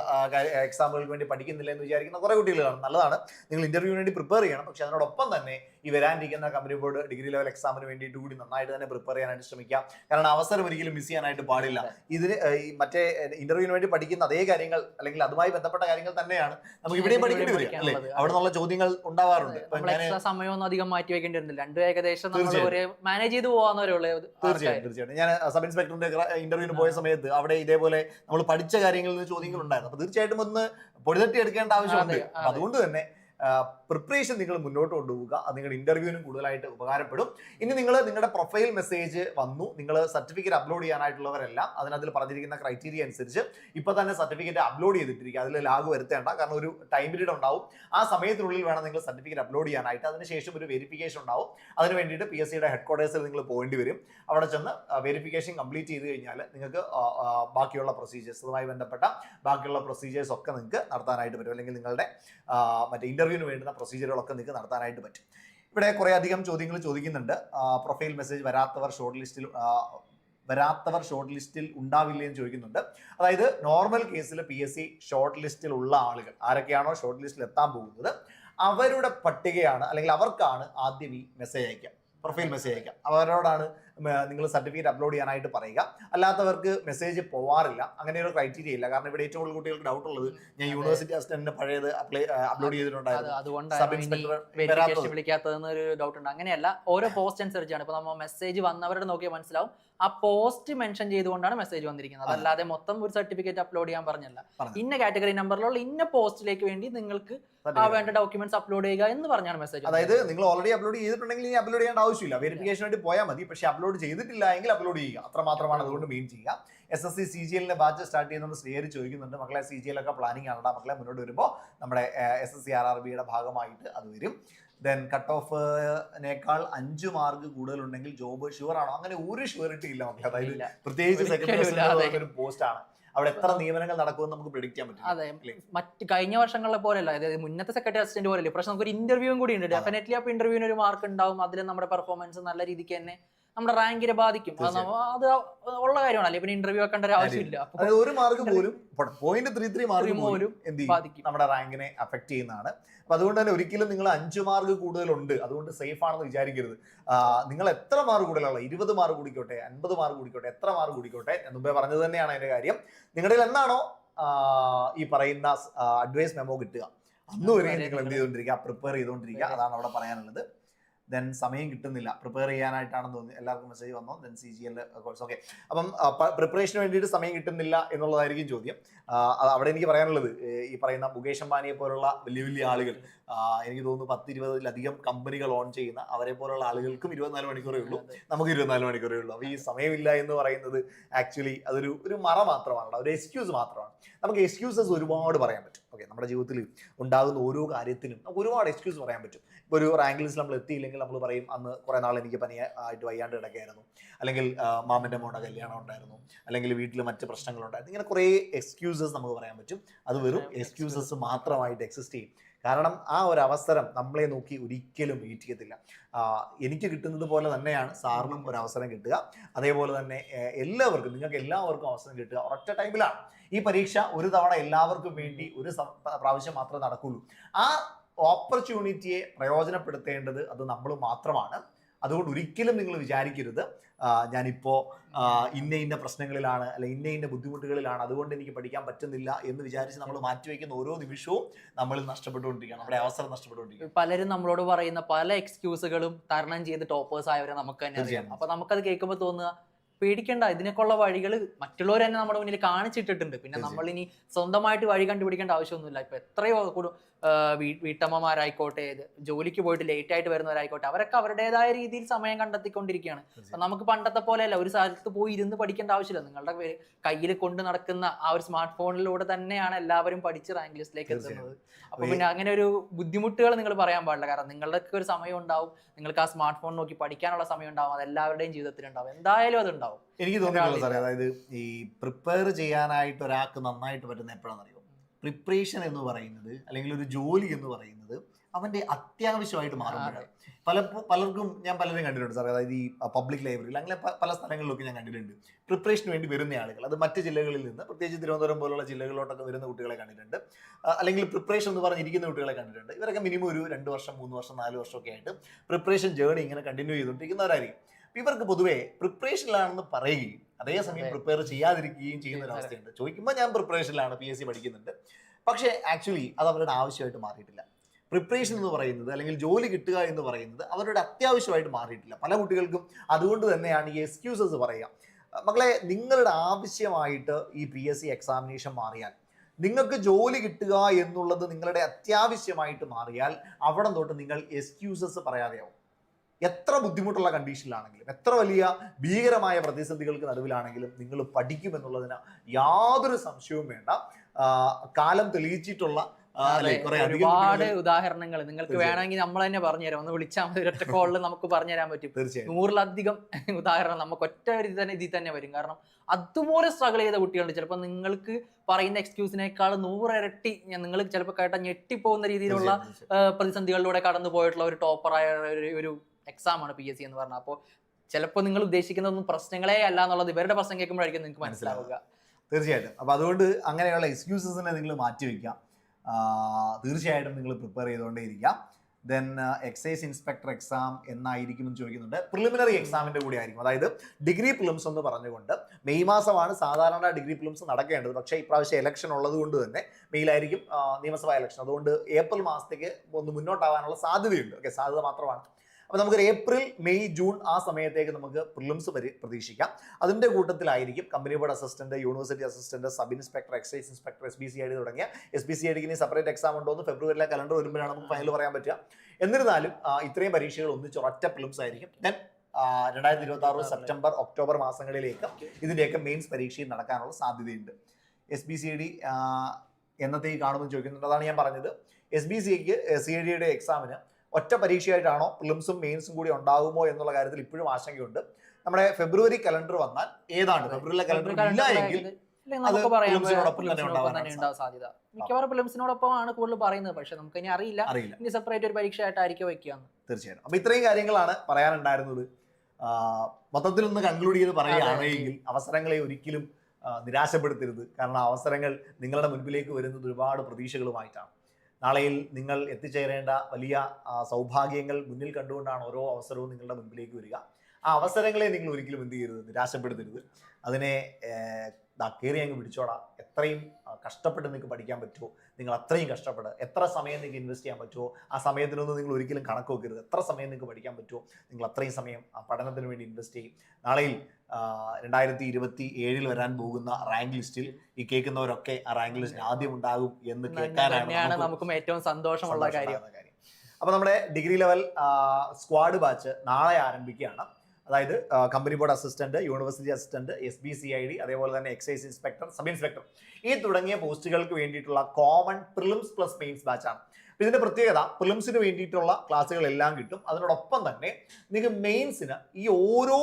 എക്സാമുകൾക്ക് വേണ്ടി പഠിക്കുന്നില്ല എന്ന് വിചാരിക്കുന്ന കുറെ കുട്ടികൾ കാണും നല്ലതാണ്. നിങ്ങൾ ഇന്റർവ്യൂവിന് വേണ്ടി പ്രിപ്പയർ ചെയ്യണം. പക്ഷെ അതിനോടൊപ്പം തന്നെ ഈ വരാനിരിക്കുന്ന കമ്പനി ബോർഡ് ഡിഗ്രി ലെവൽ എക്സാമിന് വേണ്ടിയിട്ട് കൂടി നന്നായിട്ട് തന്നെ പ്രിപ്പയർ ചെയ്യാനായിട്ട് ശ്രമിക്കാം. കാരണം അവസരം ഒരിക്കലും മിസ് ചെയ്യാനായിട്ട് പാടില്ല. ഇതിന് ഈ മറ്റേ ഇന്റർവ്യൂവിന് വേണ്ടി പഠിക്കുന്ന അതേ കാര്യങ്ങൾ അല്ലെങ്കിൽ അതുമായി ബന്ധപ്പെട്ട കാര്യങ്ങൾ തന്നെയാണ് നമുക്ക് ഇവിടെ പഠിക്കേണ്ടി വരിക അല്ലേ. അവിടെ നിന്നുള്ള ചോദ്യങ്ങൾ ഉണ്ടാവാറുണ്ട്. സമയമൊന്നും അധികം മാറ്റി വെക്കേണ്ടി വരുന്നില്ല രണ്ടും ഏകദേശം. മാനേജ് ചെയ്ത് പോകാന്നവരേ ഉള്ളൂ. തീർച്ചയായും തീർച്ചയായിട്ടും. ഞാൻ സബ് ഇൻസ്പെക്ടറിന്റെ ഇന്റർവ്യൂവിന് പോയ സമയത്ത് അവിടെ ഇതേപോലെ നമ്മൾ പഠിച്ച കാര്യങ്ങളിൽ നിന്ന് ചോദ്യങ്ങൾ ഉണ്ടായിരുന്നു. അപ്പൊ തീർച്ചയായിട്ടും ഒന്ന് പൊടിതട്ടി എടുക്കേണ്ട ആവശ്യമുണ്ട്. അതെ, അതുകൊണ്ട് തന്നെ പ്രിപ്പറേഷൻ നിങ്ങൾ മുന്നോട്ട് കൊണ്ടുപോവുക. അത് നിങ്ങളുടെ ഇന്റർവ്യൂവിനും കൂടുതലായിട്ട് ഉപകാരപ്പെടും. ഇനി നിങ്ങൾ നിങ്ങളുടെ പ്രൊഫൈൽ മെസ്സേജ് വന്നു. നിങ്ങൾ സർട്ടിഫിക്കറ്റ് അപ്ലോഡ് ചെയ്യാനായിട്ടുള്ളവരെല്ലാം അതിനകത്ത് പറഞ്ഞിരിക്കുന്ന ക്രൈറ്റീരിയ അനുസരിച്ച് ഇപ്പൊ തന്നെ സർട്ടിഫിക്കറ്റ് അപ്ലോഡ് ചെയ്തിട്ടിരിക്കുക. അതിൽ ലാഗ് വരുത്തേണ്ട. കാരണം ഒരു ടൈം പീരീഡ് ഉണ്ടാവും. ആ സമയത്തിനുള്ളിൽ വേണം നിങ്ങൾ സർട്ടിഫിക്കറ്റ് അപ്ലോഡ് ചെയ്യാനായിട്ട്. അതിനുശേഷം ഒരു വെരിഫിക്കേഷൻ ഉണ്ടാവും. അതിന് വേണ്ടിയിട്ട് പി എസ് സിയുടെ ഹെഡ് ക്വാർട്ടേഴ്സിൽ നിങ്ങൾ പോകേണ്ടി വരും. അവിടെ ചെന്ന് വെരിഫിക്കേഷൻ കംപ്ലീറ്റ് ചെയ്ത് കഴിഞ്ഞാൽ നിങ്ങൾക്ക് ബാക്കിയുള്ള പ്രൊസീജിയേഴ്സ് അതുമായി ബന്ധപ്പെട്ട ബാക്കിയുള്ള പ്രൊസീജിയേഴ്സ് ഒക്കെ നിങ്ങൾക്ക് നടത്താനായിട്ട് പറ്റും. അല്ലെങ്കിൽ നിങ്ങളുടെ മറ്റേ മറ്റേ ഇന്റർവ്യൂവിന് വേണ്ടുന്ന പ്രൊസീജിയറുകളൊക്കെ നിങ്ങൾക്ക് നടത്താനായിട്ട് പറ്റും. ഇവിടെ കുറേ അധികം ചോദ്യങ്ങൾ ചോദിക്കുന്നുണ്ട്. പ്രൊഫൈൽ മെസ്സേജ് വരാത്തവർ ഷോർട്ട് ലിസ്റ്റിൽ വരാത്തവർ ഷോർട്ട് ലിസ്റ്റിൽ ഉണ്ടാവില്ലേ എന്ന് ചോദിക്കുന്നുണ്ട്. അതായത് നോർമൽ കേസിൽ പി എസ് സി ഷോർട്ട് ലിസ്റ്റിൽ ഉള്ള ആളുകൾ ആരൊക്കെയാണോ ഷോർട്ട് ലിസ്റ്റിൽ എത്താൻ പോകുന്നത് അവരുടെ പട്ടികയാണ് അല്ലെങ്കിൽ അവർക്കാണ് ആദ്യം ഈ മെസ്സേജ് അയക്കുക പ്രൊഫൈൽ മെസ്സേജ് അയക്കുക അവരോടാണ് നിങ്ങൾ സർട്ടിഫിക്കറ്റ് അപ്ലോഡ് ചെയ്യാനായിട്ട് പറയുക. അല്ലാത്തവർക്ക് മെസ്സേജ് പോവാറില്ല. അങ്ങനെ ഒരു ക്രൈറ്റീരിയ ഇല്ല. കാരണം ഇവിടെ ഏറ്റവും കൂടുതൽ കുട്ടികൾക്ക് ഡൗട്ട് ഉള്ളത് ഞാൻ യൂണിവേഴ്സിറ്റി അസിസ്റ്റന്റ് പഴയത് അപ്ലൈ അപ്ലോഡ് ചെയ്തിട്ടുണ്ടായിരുന്നു. വിളിക്കാത്തതെന്ന് ഒരു ഡൗട്ട് ഉണ്ട്. അങ്ങനെയല്ല ഓരോ പോസ്റ്റ് അനുസരിച്ചാണ്. ഇപ്പൊ നമ്മൾ മെസ്സേജ് വന്നവരുടെ നോക്കിയാൽ മനസ്സിലാവും. ആ പോസ്റ്റ് മെൻഷൻ ചെയ്തുകൊണ്ടാണ് മെസ്സേജ് വന്നിരിക്കുന്നത്. അല്ലാതെ മൊത്തം ഒരു സർട്ടിഫിക്കറ്റ് അപ്ലോഡ് ചെയ്യാൻ പറഞ്ഞല്ല. ഇന്ന കാറ്റഗറി നമ്പറിലുള്ള ഇന്ന പോസ്റ്റിലേക്ക് വേണ്ടി നിങ്ങൾക്ക് ആ വേണ്ട ഡോക്യുമെന്റ്സ് അപ്ലോഡ് ചെയ്യുക എന്ന് പറഞ്ഞാണ് മെസ്സേജ് അതായത് നിങ്ങൾ ഓൾറെഡി അപ്ലോഡ് ചെയ്തിട്ടുണ്ടെങ്കിൽ ഇനി അപ്ലോഡ് ചെയ്യേണ്ട ആവശ്യമില്ല. വെരിഫിക്കേഷൻ വേണ്ടി പോയാൽ മതി. പക്ഷേ അപ്ലോഡ് ചെയ്തിട്ടില്ല എങ്കിൽ അപ്ലോഡ് ചെയ്യുക. അത്രമാത്രമാണ് അതുകൊണ്ട് മെയിൻ ചെയ്യുക. S S C C G എല്ലിന്റെ ബാച്ച് സ്റ്റാർട്ട് ചെയ്യുന്നത് ശ്രീഹരി ചോദിക്കുന്നുണ്ട് മക്കളെ സി ജി എൽ ഒക്കെ പ്ലാനിങ് ആണോ മക്കളെ മുന്നോട്ട് വരുമ്പോൾ നമ്മുടെ S S C R R ബിയുടെ ഭാഗമായിട്ട് അത് വരും. ദെൻ കട്ട് ഓഫിനേക്കാൾ അഞ്ച് മാർക്ക് കൂടുതലുണ്ടെങ്കിൽ ജോബ് ഷുവർ ആണോ? അങ്ങനെ ഒരു ഷുവറിറ്റി ഇല്ല മക്കളെ. അതായത്. പ്രത്യേകിച്ച് സെക്രട്ടറി ഒരു പോസ്റ്റ് ആണ്. അവിടെ എത്ര നിയമനങ്ങൾ നടക്കുമെന്ന് നമുക്ക് പ്രിഡിക്റ്റ് ചെയ്യാൻ അതെ. മറ്റ് കഴിഞ്ഞ വർഷങ്ങളെ പോലെയല്ല. അതായത് മുന്നത്തെ സെക്രട്ടറി അസിസ്റ്റന്റ് പോലെയല്ലേ. പക്ഷെ നമുക്ക് ഒരു ഇന്റർവ്യൂവും കൂടി ഉണ്ട്. ഡെഫിനറ്റ്ലി അപ്പൊ ഇന്റർവ്യൂവിന് ഒരു മാർക്ക് ഉണ്ടാവും. അതിൽ നമ്മുടെ പെർഫോമൻസ് നല്ല രീതിക്ക് തന്നെ നമ്മുടെ റാങ്കിനെ ബാധിക്കും. അത് ഉള്ള കാര്യമാണല്ലേ. പിന്നെ ഇന്റർവ്യൂ ആക്കേണ്ട ഒരു ആവശ്യമില്ല ഒരു മാർക്ക് പോലും പോയിന്റ് ത്രീ ത്രീ മാർക്ക് പോലും എന്ത് ചെയ്യും? നമ്മുടെ റാങ്കിനെ അഫക്ട് ചെയ്യുന്നതാണ്. അപ്പൊ അതുകൊണ്ട് തന്നെ ഒരിക്കലും നിങ്ങൾ അഞ്ച് മാർക്ക് കൂടുതലുണ്ട്. അതുകൊണ്ട് സേഫ് ആണെന്ന് വിചാരിക്കരുത്. നിങ്ങൾ എത്ര മാർക്ക് കൂടുതലുള്ള ഇരുപത് മാർക്ക് കൂടിക്കോട്ടെ അൻപത് മാർക്ക് കൂടിക്കോട്ടെ എത്ര മാർക്ക് കൂടിക്കോട്ടെ എന്ന് മുമ്പേ പറഞ്ഞത് തന്നെയാണ് അതിന്റെ കാര്യം. നിങ്ങളുടെ എന്താണോ ഈ പറയുന്ന അഡ്വൈസ് മെമ്മോ കിട്ടുക. അന്ന് വരെ നിങ്ങൾ എന്ത് ചെയ്തുകൊണ്ടിരിക്കുക പ്രിപ്പയർ ചെയ്തുകൊണ്ടിരിക്കുക. അതാണ് അവിടെ പറയാനുള്ളത്. ദെൻ സമയം കിട്ടുന്നില്ല. പ്രിപ്പയർ ചെയ്യാനായിട്ടാണെന്ന് തോന്നി. എല്ലാവർക്കും മെസ്സേജ് വന്നോ. Then C G L course okay അപ്പം പ്രിപ്പറേഷന് വേണ്ടിയിട്ട് സമയം കിട്ടുന്നില്ല എന്നുള്ളതായിരിക്കും ചോദ്യം. അവിടെ എനിക്ക് പറയാനുള്ളത് ഈ പറയുന്ന മുകേഷ് അംബാനിയെ പോലുള്ള വലിയ വലിയ ആളുകൾ. എനിക്ക് തോന്നുന്നു പത്ത് ഇരുപതിലധികം കമ്പനികൾ ഓൺ ചെയ്യുന്ന അവരെ പോലുള്ള ആളുകൾക്കും ഇരുപത്തിനാല് മണിക്കൂറേ ഉള്ളൂ. നമുക്ക് ഇരുപത്തിനാല് മണിക്കൂറേ ഉള്ളൂ. അപ്പോൾ ഈ സമയമില്ല എന്ന് പറയുന്നത് ആക്ച്വലി അതൊരു ഒരു മറ മാത്രമാണ് ഒരു എക്സ്ക്യൂസ് മാത്രമാണ്. നമുക്ക് എക്സ്ക്യൂസസ് ഒരുപാട് പറയാൻ പറ്റും. ഓക്കെ നമ്മുടെ ജീവിതത്തിൽ ഉണ്ടാകുന്ന ഓരോ കാര്യത്തിനും നമുക്ക് ഒരുപാട് എക്സ്ക്യൂസ് പറയാൻ പറ്റും. ഇപ്പോൾ ഒരു റാങ്ക് ലിസ്റ്റ് നമ്മൾ എത്തിയില്ലെങ്കിൽ നമ്മൾ പറയും അന്ന് കുറേ നാൾ എനിക്ക് പനി ആയിട്ട് വയ്യാണ്ട് കിടക്കുകയായിരുന്നു അല്ലെങ്കിൽ മാമന്റെ മാമന്റെ മോണ കല്യാണം ഉണ്ടായിരുന്നു. അല്ലെങ്കിൽ വീട്ടിൽ മറ്റ് പ്രശ്നങ്ങളുണ്ടായിരുന്നു ഇങ്ങനെ കുറേ എക്സ്ക്യൂസസ് നമുക്ക് പറയാൻ പറ്റും. അത് വെറും എക്സ്ക്യൂസസ് മാത്രമായിട്ട് എക്സിസ്റ്റ് ചെയ്യും. കാരണം ആ ഒരു അവസരം നമ്മളെ നോക്കി ഒരിക്കലും വെയിറ്റ് ചെയ്യത്തില്ല എനിക്ക് കിട്ടുന്നത് പോലെ തന്നെയാണ് സാറിനും ഒരു അവസരം കിട്ടുക. അതേപോലെ തന്നെ എല്ലാവർക്കും നിങ്ങൾക്ക് എല്ലാവർക്കും അവസരം കിട്ടുക ഒരൊറ്റ ടൈമിലാണ്. ഈ പരീക്ഷ ഒരു തവണ എല്ലാവർക്കും വേണ്ടി ഒരു പ്രാവശ്യം മാത്രമേ നടക്കുള്ളൂ. ആ ഓപ്പർച്യൂണിറ്റിയെ പ്രയോജനപ്പെടുത്തേണ്ടത് അത് നമ്മൾ മാത്രമാണ്. അതുകൊണ്ട് ഒരിക്കലും നിങ്ങൾ വിചാരിക്കരുത്. ഞാനിപ്പോൾ ഇന്ന ഇന്ന പ്രശ്നങ്ങളിലാണ് അല്ലെ ഇന്ന ഇന്ന ബുദ്ധിമുട്ടുകളിലാണ്. അതുകൊണ്ട് എനിക്ക് പഠിക്കാൻ പറ്റുന്നില്ല എന്ന് വിചാരിച്ച് നമ്മൾ മാറ്റിവെക്കുന്ന ഓരോ നിമിഷവും നമ്മൾ നഷ്ടപ്പെട്ടുകൊണ്ടിരിക്കുകയാണ്. നമ്മുടെ അവസരം നഷ്ടപ്പെട്ടുകൊണ്ടിരിക്കുകയാണ്. പലരും നമ്മളോട് പറയുന്ന പല എക്സ്ക്യൂസുകളും തരണം ചെയ്ത് ടോപ്പേഴ്സ് ആയവരെ നമുക്ക് തന്നെ അറിയാം. അപ്പൊ നമുക്കത് കേൾക്കുമ്പോൾ തോന്നുക പേടിക്കേണ്ട ഇതിനൊക്കെയുള്ള വഴികൾ മറ്റുള്ളവർ തന്നെ നമ്മുടെ മുന്നിൽ കാണിച്ചിട്ടിട്ടുണ്ട്. പിന്നെ. നമ്മൾ ഇനി സ്വന്തമായിട്ട് വഴി കണ്ടുപിടിക്കേണ്ട ആവശ്യമൊന്നുമില്ല. ഇപ്പൊ എത്രയോ കുടു- വീട്ടമ്മമാരായിക്കോട്ടെ ജോലിക്ക് പോയിട്ട് ലേറ്റ് ആയിട്ട് വരുന്നവരായിക്കോട്ടെ അവരൊക്കെ അവരുടേതായ രീതിയിൽ സമയം കണ്ടെത്തിക്കൊണ്ടിരിക്കുകയാണ്. അപ്പൊ നമുക്ക് പണ്ടത്തെ പോലെയല്ല ഒരു സ്ഥലത്ത് പോയി ഇരുന്ന് പഠിക്കേണ്ട ആവശ്യമില്ല. നിങ്ങളുടെ കയ്യിൽ കൊണ്ട് നടക്കുന്ന ആ ഒരു സ്മാർട്ട് ഫോണിലൂടെ തന്നെയാണ് എല്ലാവരും പഠിച്ച് റാങ്ക് ലിസ്റ്റിലേക്ക് എത്തുന്നത്. അപ്പൊ പിന്നെ അങ്ങനെ ഒരു ബുദ്ധിമുട്ടുകൾ നിങ്ങൾ പറയാൻ പാടില്ല. കാരണം നിങ്ങൾക്ക് ഒരു സമയം ഉണ്ടാവും. നിങ്ങൾക്ക് ആ സ്മാർട്ട് ഫോൺ നോക്കി പഠിക്കാനുള്ള സമയം ഉണ്ടാവും. അത് എല്ലാവരുടെയും ജീവിതത്തിൽ ഉണ്ടാവും. എന്തായാലും അത് ഉണ്ടാവും. എനിക്ക് തോന്നിയിട്ടുള്ളത് സാറേ അതായത് ഈ പ്രിപ്പയർ ചെയ്യാനായിട്ട് ഒരാൾക്ക് നന്നായിട്ട് പറ്റുന്ന എപ്പോഴാണെന്നറിയോ പ്രിപ്പറേഷൻ എന്ന് പറയുന്നത് അല്ലെങ്കിൽ ഒരു ജോലി എന്ന് പറയുന്നത് അവന്റെ അത്യാവശ്യമായിട്ട് മാറുമ്പോഴാണ്. പല പലർക്കും ഞാൻ പലരും കണ്ടിട്ടുണ്ട് സാർ അതായത് ഈ പബ്ലിക് ലൈബ്രറിയിൽ അങ്ങനെ പല സ്ഥലങ്ങളിലൊക്കെ ഞാൻ കണ്ടിട്ടുണ്ട്. പ്രിപ്പറേഷന് വേണ്ടി വരുന്ന ആളുകൾ. അത് മറ്റ് ജില്ലകളിൽ നിന്ന് പ്രത്യേകിച്ച് തിരുവനന്തപുരം പോലുള്ള ജില്ലകളിലോട്ടൊക്കെ വരുന്ന കുട്ടികളെ കണ്ടിട്ടുണ്ട്. അല്ലെങ്കിൽ പ്രിപ്പറേഷൻ എന്ന് പറഞ്ഞിരിക്കുന്ന കുട്ടികളെ കണ്ടിട്ടുണ്ട്. ഇവരൊക്കെ മിനിമം ഒരു രണ്ട് വർഷം മൂന്ന് വർഷം നാല് വർഷമൊക്കെ ആയിട്ട് പ്രിപ്പറേഷൻ ജേർണി ഇങ്ങനെ കണ്ടിന്യൂ ചെയ്തുകൊണ്ടിരിക്കുന്നവരായിരിക്കും. ഇവർക്ക് പൊതുവേ പ്രിപ്പറേഷനിലാണെന്ന് പറയുകയും അതേസമയം അതെ. പ്രിപ്പയർ ചെയ്യാതിരിക്കുകയും ചെയ്യുന്ന ഒരു അവസ്ഥയുണ്ട്. ചോദിക്കുമ്പോൾ ഞാൻ പ്രിപ്പറേഷനിലാണ് പി എസ് സി പഠിക്കുന്നുണ്ട്. പക്ഷേ ആക്ച്വലി അത് അവരുടെ ആവശ്യമായിട്ട് മാറിയിട്ടില്ല. പ്രിപ്പറേഷൻ എന്ന് പറയുന്നത് അല്ലെങ്കിൽ ജോലി കിട്ടുക എന്ന് പറയുന്നത് അവരുടെ അത്യാവശ്യമായിട്ട് മാറിയിട്ടില്ല. പല കുട്ടികൾക്കും അതുകൊണ്ട് തന്നെയാണ് ഈ എക്സ്ക്യൂസസ് പറയുക. മക്കളെ നിങ്ങളുടെ ആവശ്യമായിട്ട് ഈ പി എസ് സി എക്സാമിനേഷൻ മാറിയാൽ നിങ്ങൾക്ക് ജോലി കിട്ടുക എന്നുള്ളത് നിങ്ങളുടെ അത്യാവശ്യമായിട്ട് മാറിയാൽ അവിടെ തൊട്ട് നിങ്ങൾ എക്സ്ക്യൂസസ് പറയാതെയാവും. എത്ര ബുദ്ധിമുട്ടുള്ള കണ്ടീഷനിലാണെങ്കിലും എത്ര വലിയ ഭീകരമായ പ്രതിസന്ധികൾക്ക് നടുവിലാണെങ്കിലും നിങ്ങൾ പഠിക്കുമെന്നുള്ളതിന് യാതൊരു സംശയവും വേണ്ട. കാലം തെളിയിച്ചിട്ടുള്ള ഒരുപാട് ഉദാഹരണങ്ങൾ നിങ്ങൾക്ക് വേണമെങ്കിൽ നമ്മൾ തന്നെ പറഞ്ഞുതരാം ഒന്ന് വിളിച്ചാൽ മതി ഒറ്റ കോളിൽ നമുക്ക് പറഞ്ഞുതരാൻ പറ്റും. നൂറിലധികം ഉദാഹരണം നമുക്ക് ഒറ്റ ഒരു തന്നെ ഇതിൽ തന്നെ വരും. കാരണം അതുപോലെ സ്ട്രഗിൾ ചെയ്ത കുട്ടികളുണ്ട്. ചിലപ്പോൾ നിങ്ങൾക്ക് പറയുന്ന എക്സ്ക്യൂസിനേക്കാൾ നൂറിരട്ടി നിങ്ങൾ ചിലപ്പോൾ കേട്ട ഞെട്ടിപ്പോകുന്ന രീതിയിലുള്ള പ്രതിസന്ധികളിലൂടെ കടന്നു പോയിട്ടുള്ള ഒരു ടോപ്പറായ ഒരു ഒരു എക്സാം ആണ് പി എസ് സി എന്ന് പറഞ്ഞാൽ അപ്പോൾ ചിലപ്പോൾ നിങ്ങൾ ഉദ്ദേശിക്കുന്നതൊന്നും പ്രശ്നങ്ങളെ അല്ല എന്നുള്ളത് ഇവരുടെ പ്രശ്നം കേൾക്കുമ്പോഴായിരിക്കും നിങ്ങൾക്ക് മനസ്സിലാവുക. തീർച്ചയായിട്ടും. അപ്പോൾ അതുകൊണ്ട് അങ്ങനെയുള്ള എക്സ്ക്യൂസസിനെ നിങ്ങൾ മാറ്റി വയ്ക്കാം തീർച്ചയായിട്ടും നിങ്ങൾ പ്രിപ്പയർ ചെയ്തുകൊണ്ടേ ഇരിക്കാം ദെൻ എക്സൈസ് ഇൻസ്പെക്ടർ എക്സാം എന്നായിരിക്കും എന്ന് ചോദിക്കുന്നുണ്ട്. പ്രിലിമിനറി എക്സാമിന്റെ കൂടി ആയിരിക്കും. അതായത് ഡിഗ്രി പ്രിലിംസ് എന്ന് പറഞ്ഞുകൊണ്ട് മെയ് മാസമാണ് സാധാരണ ഡിഗ്രി പ്രിലിംസ് നടക്കേണ്ടത്. പക്ഷേ ഇപ്രാവശ്യം ഇലക്ഷൻ ഉള്ളത് കൊണ്ട് തന്നെ മെയ്യിലായിരിക്കും നിയമസഭാ ഇലക്ഷൻ അതുകൊണ്ട് ഏപ്രിൽ മാസത്തേക്ക് ഒന്ന് മുന്നോട്ടാവാനുള്ള സാധ്യതയുണ്ട്. ഓക്കെ സാധ്യത മാത്രമാണ്. അപ്പോൾ നമുക്ക് ഏപ്രിൽ മെയ് ജൂൺ ആ സമയത്തേക്ക് നമുക്ക് പ്രിലിംസ് വരെ പ്രതീക്ഷിക്കാം. അതിന്റെ കൂട്ടത്തിലായിരിക്കും company board assistant university assistant sub inspector excise inspector S B C I D തുടങ്ങിയ എസ് ബി സി ഐ ഡിക്ക് ഇനി സെപ്പറേറ്റ് എക്സാം ഉണ്ടോ എന്ന് ഫെബ്രുവരിയിലെ കലണ്ടർ വരുമ്പോഴാണ് നമുക്ക് ഫൈനൽ പറയാൻ പറ്റുക. എന്നിരുന്നാലും ഇത്രയും പരീക്ഷകൾ ഒന്നിച്ച് ഒറ്റ പ്രിലിംസ് ആയിരിക്കും. ദെൻ രണ്ടായിരത്തി ഇരുപത്തി ആറ് സെപ്റ്റംബർ ഒക്ടോബർ മാസങ്ങളിലേക്ക് ഇതിന്റെയൊക്കെ മെയിൻസ് പരീക്ഷയും നടക്കാനുള്ള സാധ്യതയുണ്ട്. എസ് ബി സി ഡി എന്നത്തേക്ക് കാണുമെന്ന് ചോദിക്കുന്നുണ്ട്. അതാണ് ഞാൻ പറഞ്ഞത്. എസ് ബി സിക്ക് സി ഐ ഡിയുടെ എക്സാമിന് ഒറ്റ പരീക്ഷയായിട്ടാണോ പ്രിലിംസും മെയിൻസും കൂടി ഉണ്ടാകുമോ എന്നുള്ള കാര്യത്തിൽ ഇപ്പോഴും ആശങ്കയുണ്ട്. നമ്മുടെ ഫെബ്രുവരി കലണ്ടർ വന്നാൽ ഏതാണ് ഫെബ്രുവരിയിലെ കലണ്ടർ ഇല്ല എങ്കിൽ നമുക്ക് പറയാം. സാധ്യത. മിക്കവാറും പ്രിലിംസിനോടൊപ്പമാണ് കൂടുതൽ പറയുന്നത്. പക്ഷെ നമുക്ക് ഇനി അറിയില്ല. ഇനി സെപ്പറേറ്റ് ഒരു പരീക്ഷ ആയിട്ടായിരിക്കും വെക്കുകയെന്ന് തീർച്ചയായിട്ടും. അപ്പൊ ഇത്രയും കാര്യങ്ങളാണ് പറയാനുണ്ടായിരുന്നത്. മൊത്തത്തിൽ ഒന്ന് കൺക്ലൂഡ് ചെയ്ത് പറയുകയാണെങ്കിൽ അവസരങ്ങളെ ഒരിക്കലും നിരാശപ്പെടുത്തരുത്. കാരണം അവസരങ്ങൾ നിങ്ങളുടെ മുൻപിലേക്ക് വരുന്നത് ഒരുപാട് പ്രതീക്ഷകളുമായിട്ടാണ്. നാളെയിൽ നിങ്ങൾ എത്തിച്ചേരേണ്ട വലിയ സൗഭാഗ്യങ്ങൾ മുന്നിൽ കണ്ടുകൊണ്ടാണ് ഓരോ അവസരവും നിങ്ങളുടെ മുൻപിലേക്ക് വരിക. ആ അവസരങ്ങളെ നിങ്ങൾ ഒരിക്കലും എന്ത് ചെയ്യരുത് നിരാശപ്പെടുത്തരുത്. അതിനെ കയറി അങ്ങ് പിടിച്ചോടാ എത്രയും കഷ്ടപ്പെട്ട് നിങ്ങൾക്ക് പഠിക്കാൻ പറ്റുമോ നിങ്ങൾ അത്രയും കഷ്ടപ്പെടുക എത്ര സമയം നിങ്ങൾക്ക് ഇൻവെസ്റ്റ് ചെയ്യാൻ പറ്റുമോ ആ സമയത്തിനൊന്നും നിങ്ങൾ ഒരിക്കലും കണക്ക് വെക്കരുത്. എത്ര സമയം നിങ്ങൾക്ക് പഠിക്കാൻ പറ്റുമോ നിങ്ങൾ അത്രയും സമയം ആ പഠനത്തിന് വേണ്ടി ഇൻവെസ്റ്റ് ചെയ്യും. നാളെയിൽ രണ്ടായിരത്തി ഇരുപത്തി ഏഴിൽ വരാൻ പോകുന്ന റാങ്ക് ലിസ്റ്റിൽ ഈ കേൾക്കുന്നവരൊക്കെ ആ റാങ്ക് ലിസ്റ്റിൽ ആദ്യം ഉണ്ടാകും എന്ന് കേൾക്കാനാണ് നമുക്ക് ഏറ്റവും സന്തോഷമുള്ള കാര്യം. അപ്പോൾ കാര്യം. അപ്പൊ നമ്മുടെ ഡിഗ്രി ലെവൽ സ്ക്വാഡ് ബാച്ച് നാളെ ആരംഭിക്കുകയാണ്. അതായത് company board assistant university assistant S B C I D അതേപോലെ തന്നെ എക്സൈസ് ഇൻസ്പെക്ടർ സബ് ഇൻസ്പെക്ടർ ഈ തുടങ്ങിയ പോസ്റ്റുകൾക്ക് വേണ്ടിയിട്ടുള്ള കോമൺ പ്രിലിംസ് പ്ലസ് മെയിൻസ് ബാച്ചാണ് ഇതിന്റെ പ്രത്യേകത പ്രിലിംസിന് വേണ്ടിയിട്ടുള്ള ക്ലാസ്സുകളെല്ലാം കിട്ടും. അതിനോടൊപ്പം തന്നെ നിങ്ങൾക്ക് മെയിൻസിന് ഈ ഓരോ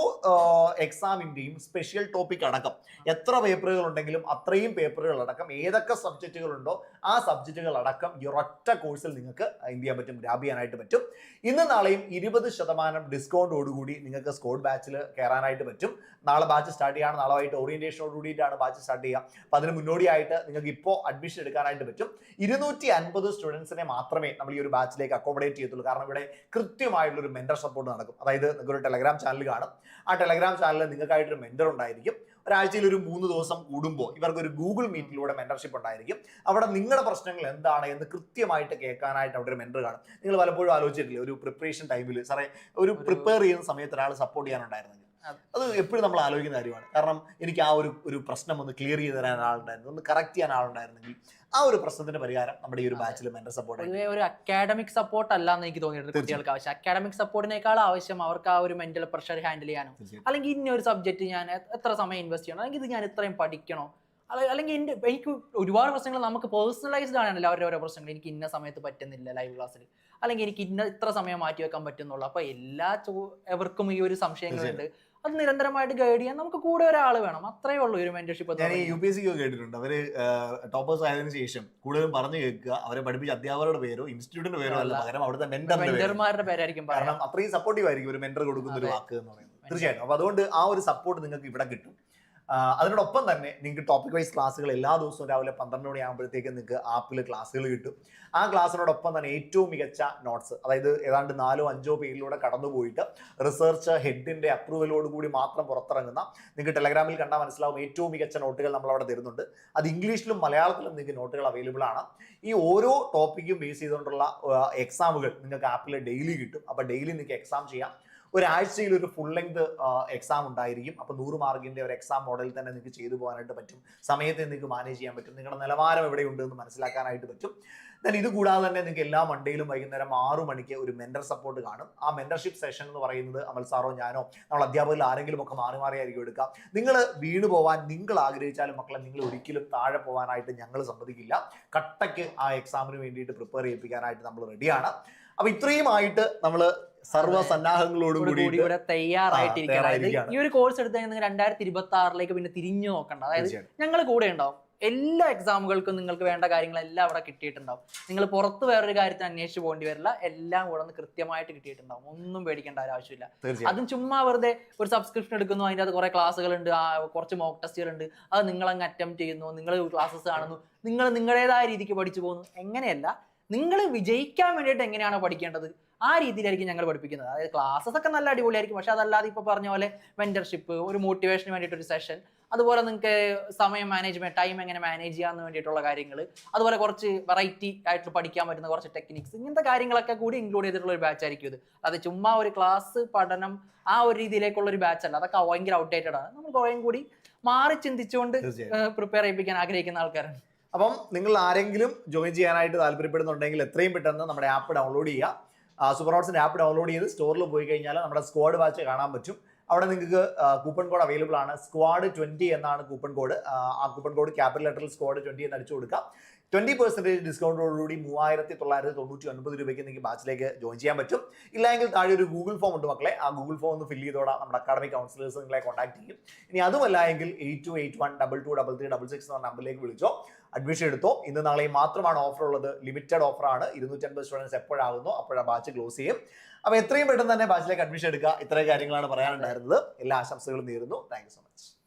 എക്സാമിന്റെയും സ്പെഷ്യൽ ടോപ്പിക് അടക്കം എത്ര പേപ്പറുകൾ ഉണ്ടെങ്കിലും അത്രയും പേപ്പറുകൾ അടക്കം ഏതൊക്കെ സബ്ജക്റ്റുകൾ ഉണ്ടോ ആ സബ്ജക്റ്റുകൾ അടക്കം ഈ ഒരൊറ്റ കോഴ്സിൽ നിങ്ങൾക്ക് എന്ത് ചെയ്യാൻ പറ്റും ഗ്രാബ് ചെയ്യാനായിട്ട് പറ്റും. ഇന്ന് നാളെയും ഇരുപത് ശതമാനം ഡിസ്കൗണ്ടോടുകൂടി നിങ്ങൾക്ക് സ്കോഡ് ബാച്ചിൽ കയറാനായിട്ട് പറ്റും. നാളെ ബാച്ച് സ്റ്റാർട്ട് ചെയ്യാണ്. നാളെ വൈകിട്ട് ഓറിയന്റേഷനോട് കൂടിയിട്ടാണ് ബാച്ച് സ്റ്റാർട്ട് ചെയ്യുക. അപ്പം അതിന് മുന്നോടിയായിട്ട് നിങ്ങൾക്ക് ഇപ്പോൾ അഡ്മിഷൻ എടുക്കാനായിട്ട് പറ്റും. ഇരുന്നൂറ്റി അൻപത് സ്റ്റുഡൻസിനെ മാത്രമേ നമ്മൾ ഈ ഒരു ബാച്ചിലേക്ക് അക്കോമഡേറ്റ് ചെയ്യത്തുള്ളൂ. കാരണം ഇവിടെ കൃത്യമായിട്ടുള്ള ഒരു മെന്റർ സപ്പോർട്ട് നടക്കും. അതായത് നിങ്ങൾക്ക് ഒരു ടെലഗ്രാം ചാനൽ കാണും. ആ ടെലഗ്രാം ചാനലിൽ നിങ്ങൾക്കായിട്ടൊരു മെന്റർ ഉണ്ടായിരിക്കും. ഒരാഴ്ചയിൽ ഒരു മൂന്ന് ദിവസം കൂടുമ്പോൾ ഇവർക്ക് ഒരു ഗൂഗിൾ മീറ്റിലൂടെ മെന്റർഷിപ്പ് ഉണ്ടായിരിക്കും. അവിടെ നിങ്ങളുടെ പ്രശ്നങ്ങൾ എന്താണ് എന്ന് കൃത്യമായിട്ട് കേൾക്കാനായിട്ട് അവിടെ ഒരു മെന്റർ കാണും. നിങ്ങൾ പലപ്പോഴും ആലോചിച്ചിട്ടില്ലേ? ഒരു പ്രിപ്പറേഷൻ ടൈമിൽ സാറേ ഒരു- പ്രിപ്പയർ ചെയ്യുന്ന സമയത്ത് ഒരാൾ സപ്പോർട്ട് ചെയ്യാനുണ്ടായിരുന്നെങ്കിൽ. അതെ. എപ്പോഴും നമ്മൾ ആലോചിക്കുന്ന കാര്യമാണ്. കാരണം എനിക്ക് ആ ഒരു ഒരു പ്രശ്നം ഒന്ന് ക്ലിയർ ചെയ്ത് തരാൻ ആളുണ്ടായിരുന്നു ഒന്ന് കറക്റ്റ് ചെയ്യാൻ ആളുണ്ടായിരുന്നെങ്കിൽ ആ ഒരു പ്രശ്നത്തിന്റെ പരിഹാരം നമ്മുടെ ഈ ഒരു. ബാച്ചിൽ മെന്റർ സപ്പോർട്ട് ഒരു അക്കാഡമിക് സപ്പോർട്ട് അല്ല എന്ന് എനിക്ക് തോന്നിയിട്ടുണ്ട് കുട്ടികൾക്ക് ആവശ്യം. അക്കാഡമിക് സപ്പോർട്ടിനേക്കാൾ ആവശ്യം അവർക്ക് ആ ഒരു മെന്റൽ പ്രഷർ ഹാൻഡിൽ ചെയ്യാനോ. അല്ലെങ്കിൽ ഇന്ന ഒരു സബ്ജക്റ്റ് ഞാൻ എത്ര സമയം ഇൻവെസ്റ്റ് ചെയ്യണം? അല്ലെങ്കിൽ ഇത് ഞാൻ ഇത്രയും പഠിക്കണോ? അല്ലെങ്കിൽ എന്റെ എനിക്ക് ഒരുപാട് പ്രശ്നങ്ങൾ നമുക്ക് പേഴ്സണലൈസ്ഡ് ആണല്ലോ അവരുടെ ഓരോ പ്രശ്നങ്ങൾ. എനിക്ക് ഇന്ന സമയത്ത് പറ്റുന്നില്ല ലൈവ് ക്ലാസ്സിൽ അല്ലെങ്കിൽ എനിക്ക് ഇന്ന ഇത്ര സമയം മാറ്റി വെക്കാൻ പറ്റുന്നുള്ളൂ. അപ്പൊ എല്ലാ ചോ എവർക്കും ഈ ഒരു സംശയങ്ങളുണ്ട്. അത് നിരന്തരമായിട്ട് ഗൈഡ് ചെയ്യാൻ നമുക്ക് കൂടെ ഒരാൾ വേണം. അത്രേ ഉള്ളൂ ഒരു മെന്റർഷിപ്പ് ഞാൻ യു പി എസ് സി കേട്ടിട്ടുണ്ട്. അവർ ടോപ്പേഴ്സ് ആയതിനു ശേഷം കൂടുതലും പറഞ്ഞു കേൾക്കുക അവരെ പഠിപ്പിച്ച അധ്യാപകരുടെ പേരോ ഇൻസ്റ്റിറ്റ്യൂട്ടിന്റെ പേരോ അല്ല. പകരം അവിടുത്തെ മെന്ററിന്റെ മെന്റർമാരുടെ പേരായിരിക്കും കാരണം അത്രയും സപ്പോർട്ടീവ് ആയിരിക്കും ഒരു മെന്റർ കൊടുക്കുന്ന ഒരു വാക്ക് എന്ന് പറയുന്നത്. തീർച്ചയായിട്ടും. അപ്പൊ അതുകൊണ്ട് ആ ഒരു സപ്പോർട്ട് നിങ്ങൾക്ക് ഇവിടെ കിട്ടും. അതിനോടൊപ്പം തന്നെ നിങ്ങൾക്ക് ടോപ്പിക് വൈസ് ക്ലാസ്സുകൾ എല്ലാ ദിവസവും രാവിലെ പന്ത്രണ്ട് മണി ആകുമ്പോഴത്തേക്ക് നിങ്ങൾക്ക് ആപ്പിൽ ക്ലാസ്സുകൾ കിട്ടും. ആ ക്ലാസ്സിനോടൊപ്പം തന്നെ ഏറ്റവും മികച്ച നോട്ട്സ് അതായത് ഏതാണ്ട് നാലോ അഞ്ചോ പേരിലൂടെ കടന്നുപോയിട്ട് റിസർച്ച് ഹെഡിന്റെ അപ്രൂവലോട് കൂടി മാത്രം പുറത്തിറങ്ങുന്ന നിങ്ങൾക്ക് ടെലഗ്രാമിൽ കണ്ടാൽ മനസ്സിലാവും ഏറ്റവും മികച്ച നോട്ടുകൾ നമ്മൾ അവിടെ തരുന്നുണ്ട്. അത് ഇംഗ്ലീഷിലും മലയാളത്തിലും നിങ്ങൾക്ക് നോട്ടുകൾ അവൈലബിൾ ആണ്. ഈ ഓരോ ടോപ്പിക്കും ബേസ് ചെയ്തുകൊണ്ടുള്ള എക്സാമുകൾ നിങ്ങൾക്ക് ആപ്പിൽ ഡെയിലി കിട്ടും. അപ്പോൾ ഡെയിലി നിങ്ങൾക്ക് എക്സാം ചെയ്യാം. ഒരാഴ്ചയിൽ ഒരു ഫുൾ ലെങ്ത് എക്സാം ഉണ്ടായിരിക്കും. അപ്പോൾ നൂറ് മാർക്കിന്റെ ഒരു എക്സാം മോഡൽ തന്നെ നിങ്ങൾക്ക് ചെയ്തു പോകാനായിട്ട് പറ്റും. സമയത്തെ നിങ്ങൾക്ക് മാനേജ് ചെയ്യാൻ പറ്റും. നിങ്ങളുടെ നിലവാരം എവിടെയുണ്ട് എന്ന് മനസ്സിലാക്കാനായിട്ട് പറ്റും. ദെൻ ഇത് കൂടാതെ തന്നെ നിങ്ങൾക്ക് എല്ലാ മൺഡേയിലും വൈകുന്നേരം ആറു മണിക്ക് ഒരു മെന്റർ സപ്പോർട്ട് കാണും. ആ മെന്റർഷിപ്പ് സെഷൻ എന്ന് പറയുന്നത് അമൽ സാറോ ഞാനോ നമ്മൾ അധ്യാപകരിൽ ആരെങ്കിലും ഒക്കെ മാറി മാറിയായിരിക്കും എടുക്കുക. നിങ്ങൾ വീണ് പോവാൻ നിങ്ങൾ ആഗ്രഹിച്ചാലും മക്കളെ നിങ്ങൾ ഒരിക്കലും താഴെ പോകാനായിട്ട് ഞങ്ങൾ സമ്മതിക്കില്ല. കട്ടയ്ക്ക് ആ എക്സാമിന് വേണ്ടിയിട്ട് പ്രിപ്പയർ ചെയ്യിപ്പിക്കാനായിട്ട് നമ്മൾ റെഡിയാണ് അപ്പൊ ഇത്രയുമായിട്ട് നമ്മൾ സർവസന്നാഹങ്ങളോടും കൂടി കൂടി ഇവിടെ തയ്യാറായിട്ടിരിക്കുക അതായത് ഈ ഒരു കോഴ്സ് എടുത്ത് കഴിഞ്ഞാൽ രണ്ടായിരത്തി ഇരുപത്തി ആറിലേക്ക് പിന്നെ തിരിഞ്ഞു നോക്കണ്ട. അതായത് ഞങ്ങൾ കൂടെ ഉണ്ടാവും. എല്ലാ എക്സാമുകൾക്കും നിങ്ങൾക്ക് വേണ്ട കാര്യങ്ങളെല്ലാം അവിടെ കിട്ടിയിട്ടുണ്ടാവും. നിങ്ങൾ പുറത്ത് വേറൊരു കാര്യത്തിന് അന്വേഷിച്ച് പോകേണ്ടി വരില്ല. എല്ലാം കൂടെ ഒന്ന് കൃത്യമായിട്ട് കിട്ടിയിട്ടുണ്ടാവും. ഒന്നും പേടിക്കേണ്ട ഒരു ആവശ്യമില്ല. അതും ചുമ്മാ വെറുതെ ഒരു സബ്സ്ക്രിപ്ഷൻ എടുക്കുന്നു. അതിന്റെ അത് കുറെ ക്ലാസ്സുകൾ ഉണ്ട് ആ കുറച്ച് മോക്ക് ടെസ്റ്റുകൾ ഉണ്ട് അത് നിങ്ങൾ അങ്ങ് അറ്റംപ്റ്റ് ചെയ്യുന്നു. നിങ്ങൾ ക്ലാസ്സസ് കാണുന്നു. നിങ്ങൾ നിങ്ങളുടേതായ രീതിക്ക് പഠിച്ചു പോകുന്നു. എങ്ങനെയല്ല നിങ്ങൾ വിജയിക്കാൻ വേണ്ടിയിട്ട് എങ്ങനെയാണോ പഠിക്കേണ്ടത്? ആ രീതിയിലായിരിക്കും ഞങ്ങൾ പഠിപ്പിക്കുന്നത്. അതായത് ക്ലാസ്സസ് ഒക്കെ നല്ല അടിപൊളിയായിരിക്കും. പക്ഷെ അതല്ലാതെ ഇപ്പോൾ പറഞ്ഞ പോലെ മെന്റർഷിപ്പ് ഒരു മോട്ടിവേഷന് വേണ്ടിയിട്ട് ഒരു സെഷൻ അതുപോലെ നിങ്ങൾക്ക് സമയം മാനേജ്മെന്റ് ടൈം എങ്ങനെ മാനേജ് ചെയ്യാന്ന് വേണ്ടിയിട്ടുള്ള കാര്യങ്ങൾ അതുപോലെ കുറച്ച് വെറൈറ്റി ആയിട്ട് പഠിക്കാൻ പറ്റുന്ന കുറച്ച് ടെക്നിക്സ് ഇങ്ങനത്തെ കാര്യങ്ങളൊക്കെ കൂടി ഇൻക്ലൂഡ് ചെയ്തിട്ടുള്ള ഒരു ബാച്ച് ആയിരിക്കും ഇത്. അത് ചുമ്മാ ഒരു ക്ലാസ് പഠനം ആ ഒരു രീതിയിലേക്കുള്ള ഒരു ബാച്ച് അല്ല. അതൊക്കെ ഭയങ്കര ഔട്ട്ഡേറ്റഡ് ആണ്. നമ്മൾ കുറേ കൂടി മാറി ചിന്തിച്ചുകൊണ്ട് പ്രിപ്പയർ ചെയ്യിപ്പിക്കാൻ ആഗ്രഹിക്കുന്ന ആൾക്കാരാണ്. അപ്പം നിങ്ങൾ ആരെങ്കിലും ജോയിൻ ചെയ്യാനായിട്ട് താല്പര്യപ്പെടുന്നുണ്ടെങ്കിൽ എത്രയും പെട്ടെന്ന് നമ്മുടെ ആപ്പ് ഡൗൺലോഡ് ചെയ്യുക. സൂപ്പർ നോട്ട്സിന്റെ ആപ്പ് ഡൗൺലോഡ് ചെയ്ത് സ്റ്റോറിൽ പോയി കഴിഞ്ഞാൽ നമ്മുടെ സ്ക്വാഡ് വാച്ച് കാണാൻ പറ്റും. അവിടെ നിങ്ങൾക്ക് കൂപ്പൺ കോഡ് അവൈലബിൾ ആണ്. സ്ക്വാഡ് ട്വന്റി എന്നാണ് കൂപ്പൺ കോഡ് ആ കൂപ്പൺ കോഡ് ക്യാപിറ്റൽ ലെറ്ററിൽ സ്ക്വാഡ് ട്വന്റി എന്ന് അടിച്ചു കൊടുക്കുക ട്വന്റി പെർസെന്റേജ് ഡിസ്കൗണ്ടോടുകൂടി മൂവായിരത്തി തൊള്ളായിരത്തി തൊണ്ണൂറ്റി ഒൻപത് രൂപയ്ക്ക് നിങ്ങൾക്ക് ബാച്ചിലേക്ക് ജോയിൻ ചെയ്യാൻ പറ്റും. ഇല്ലെങ്കിൽ താഴെ ഒരു ഗൂഗിൾ ഫോം ഉണ്ട് മക്കളെ. ആ ഗൂഗിൾ ഫോം ഒന്ന് ഫില്ല് ചെയ്തോടാ. നമ്മുടെ അക്കാഡമിക് കൗൺസിലേഴ്സ് നിങ്ങളെ കോൺടാക്ട് ചെയ്യും. ഇനി അതുമല്ല എങ്കിൽ eight two eight one double two double three double six എന്ന നമ്പറിലേക്ക് വിളിച്ചോ. അഡ്മിഷൻ എടുത്തോ. ഇന്ന് നാളെയും മാത്രമാണ് ഓഫർ ഉള്ളത്. ലിമിറ്റഡ് ഓഫർ ഓഫറാണ് ഇരുന്നൂറ്റൻപത് സ്റ്റുഡൻസ് എപ്പോഴാകുന്നു? അപ്പോഴാണ് ബാച്ച് ക്ലോസ് ചെയ്യും. അപ്പോൾ എത്രയും പെട്ടെന്ന് തന്നെ ബാച്ചിലേക്ക് അഡ്മിഷൻ എടുക്കുക. ഇത്രയും കാര്യങ്ങളാണ് പറയാനുണ്ടായിരുന്നത്. എല്ലാ ആശംസകളും നേരുന്നു. Thank so much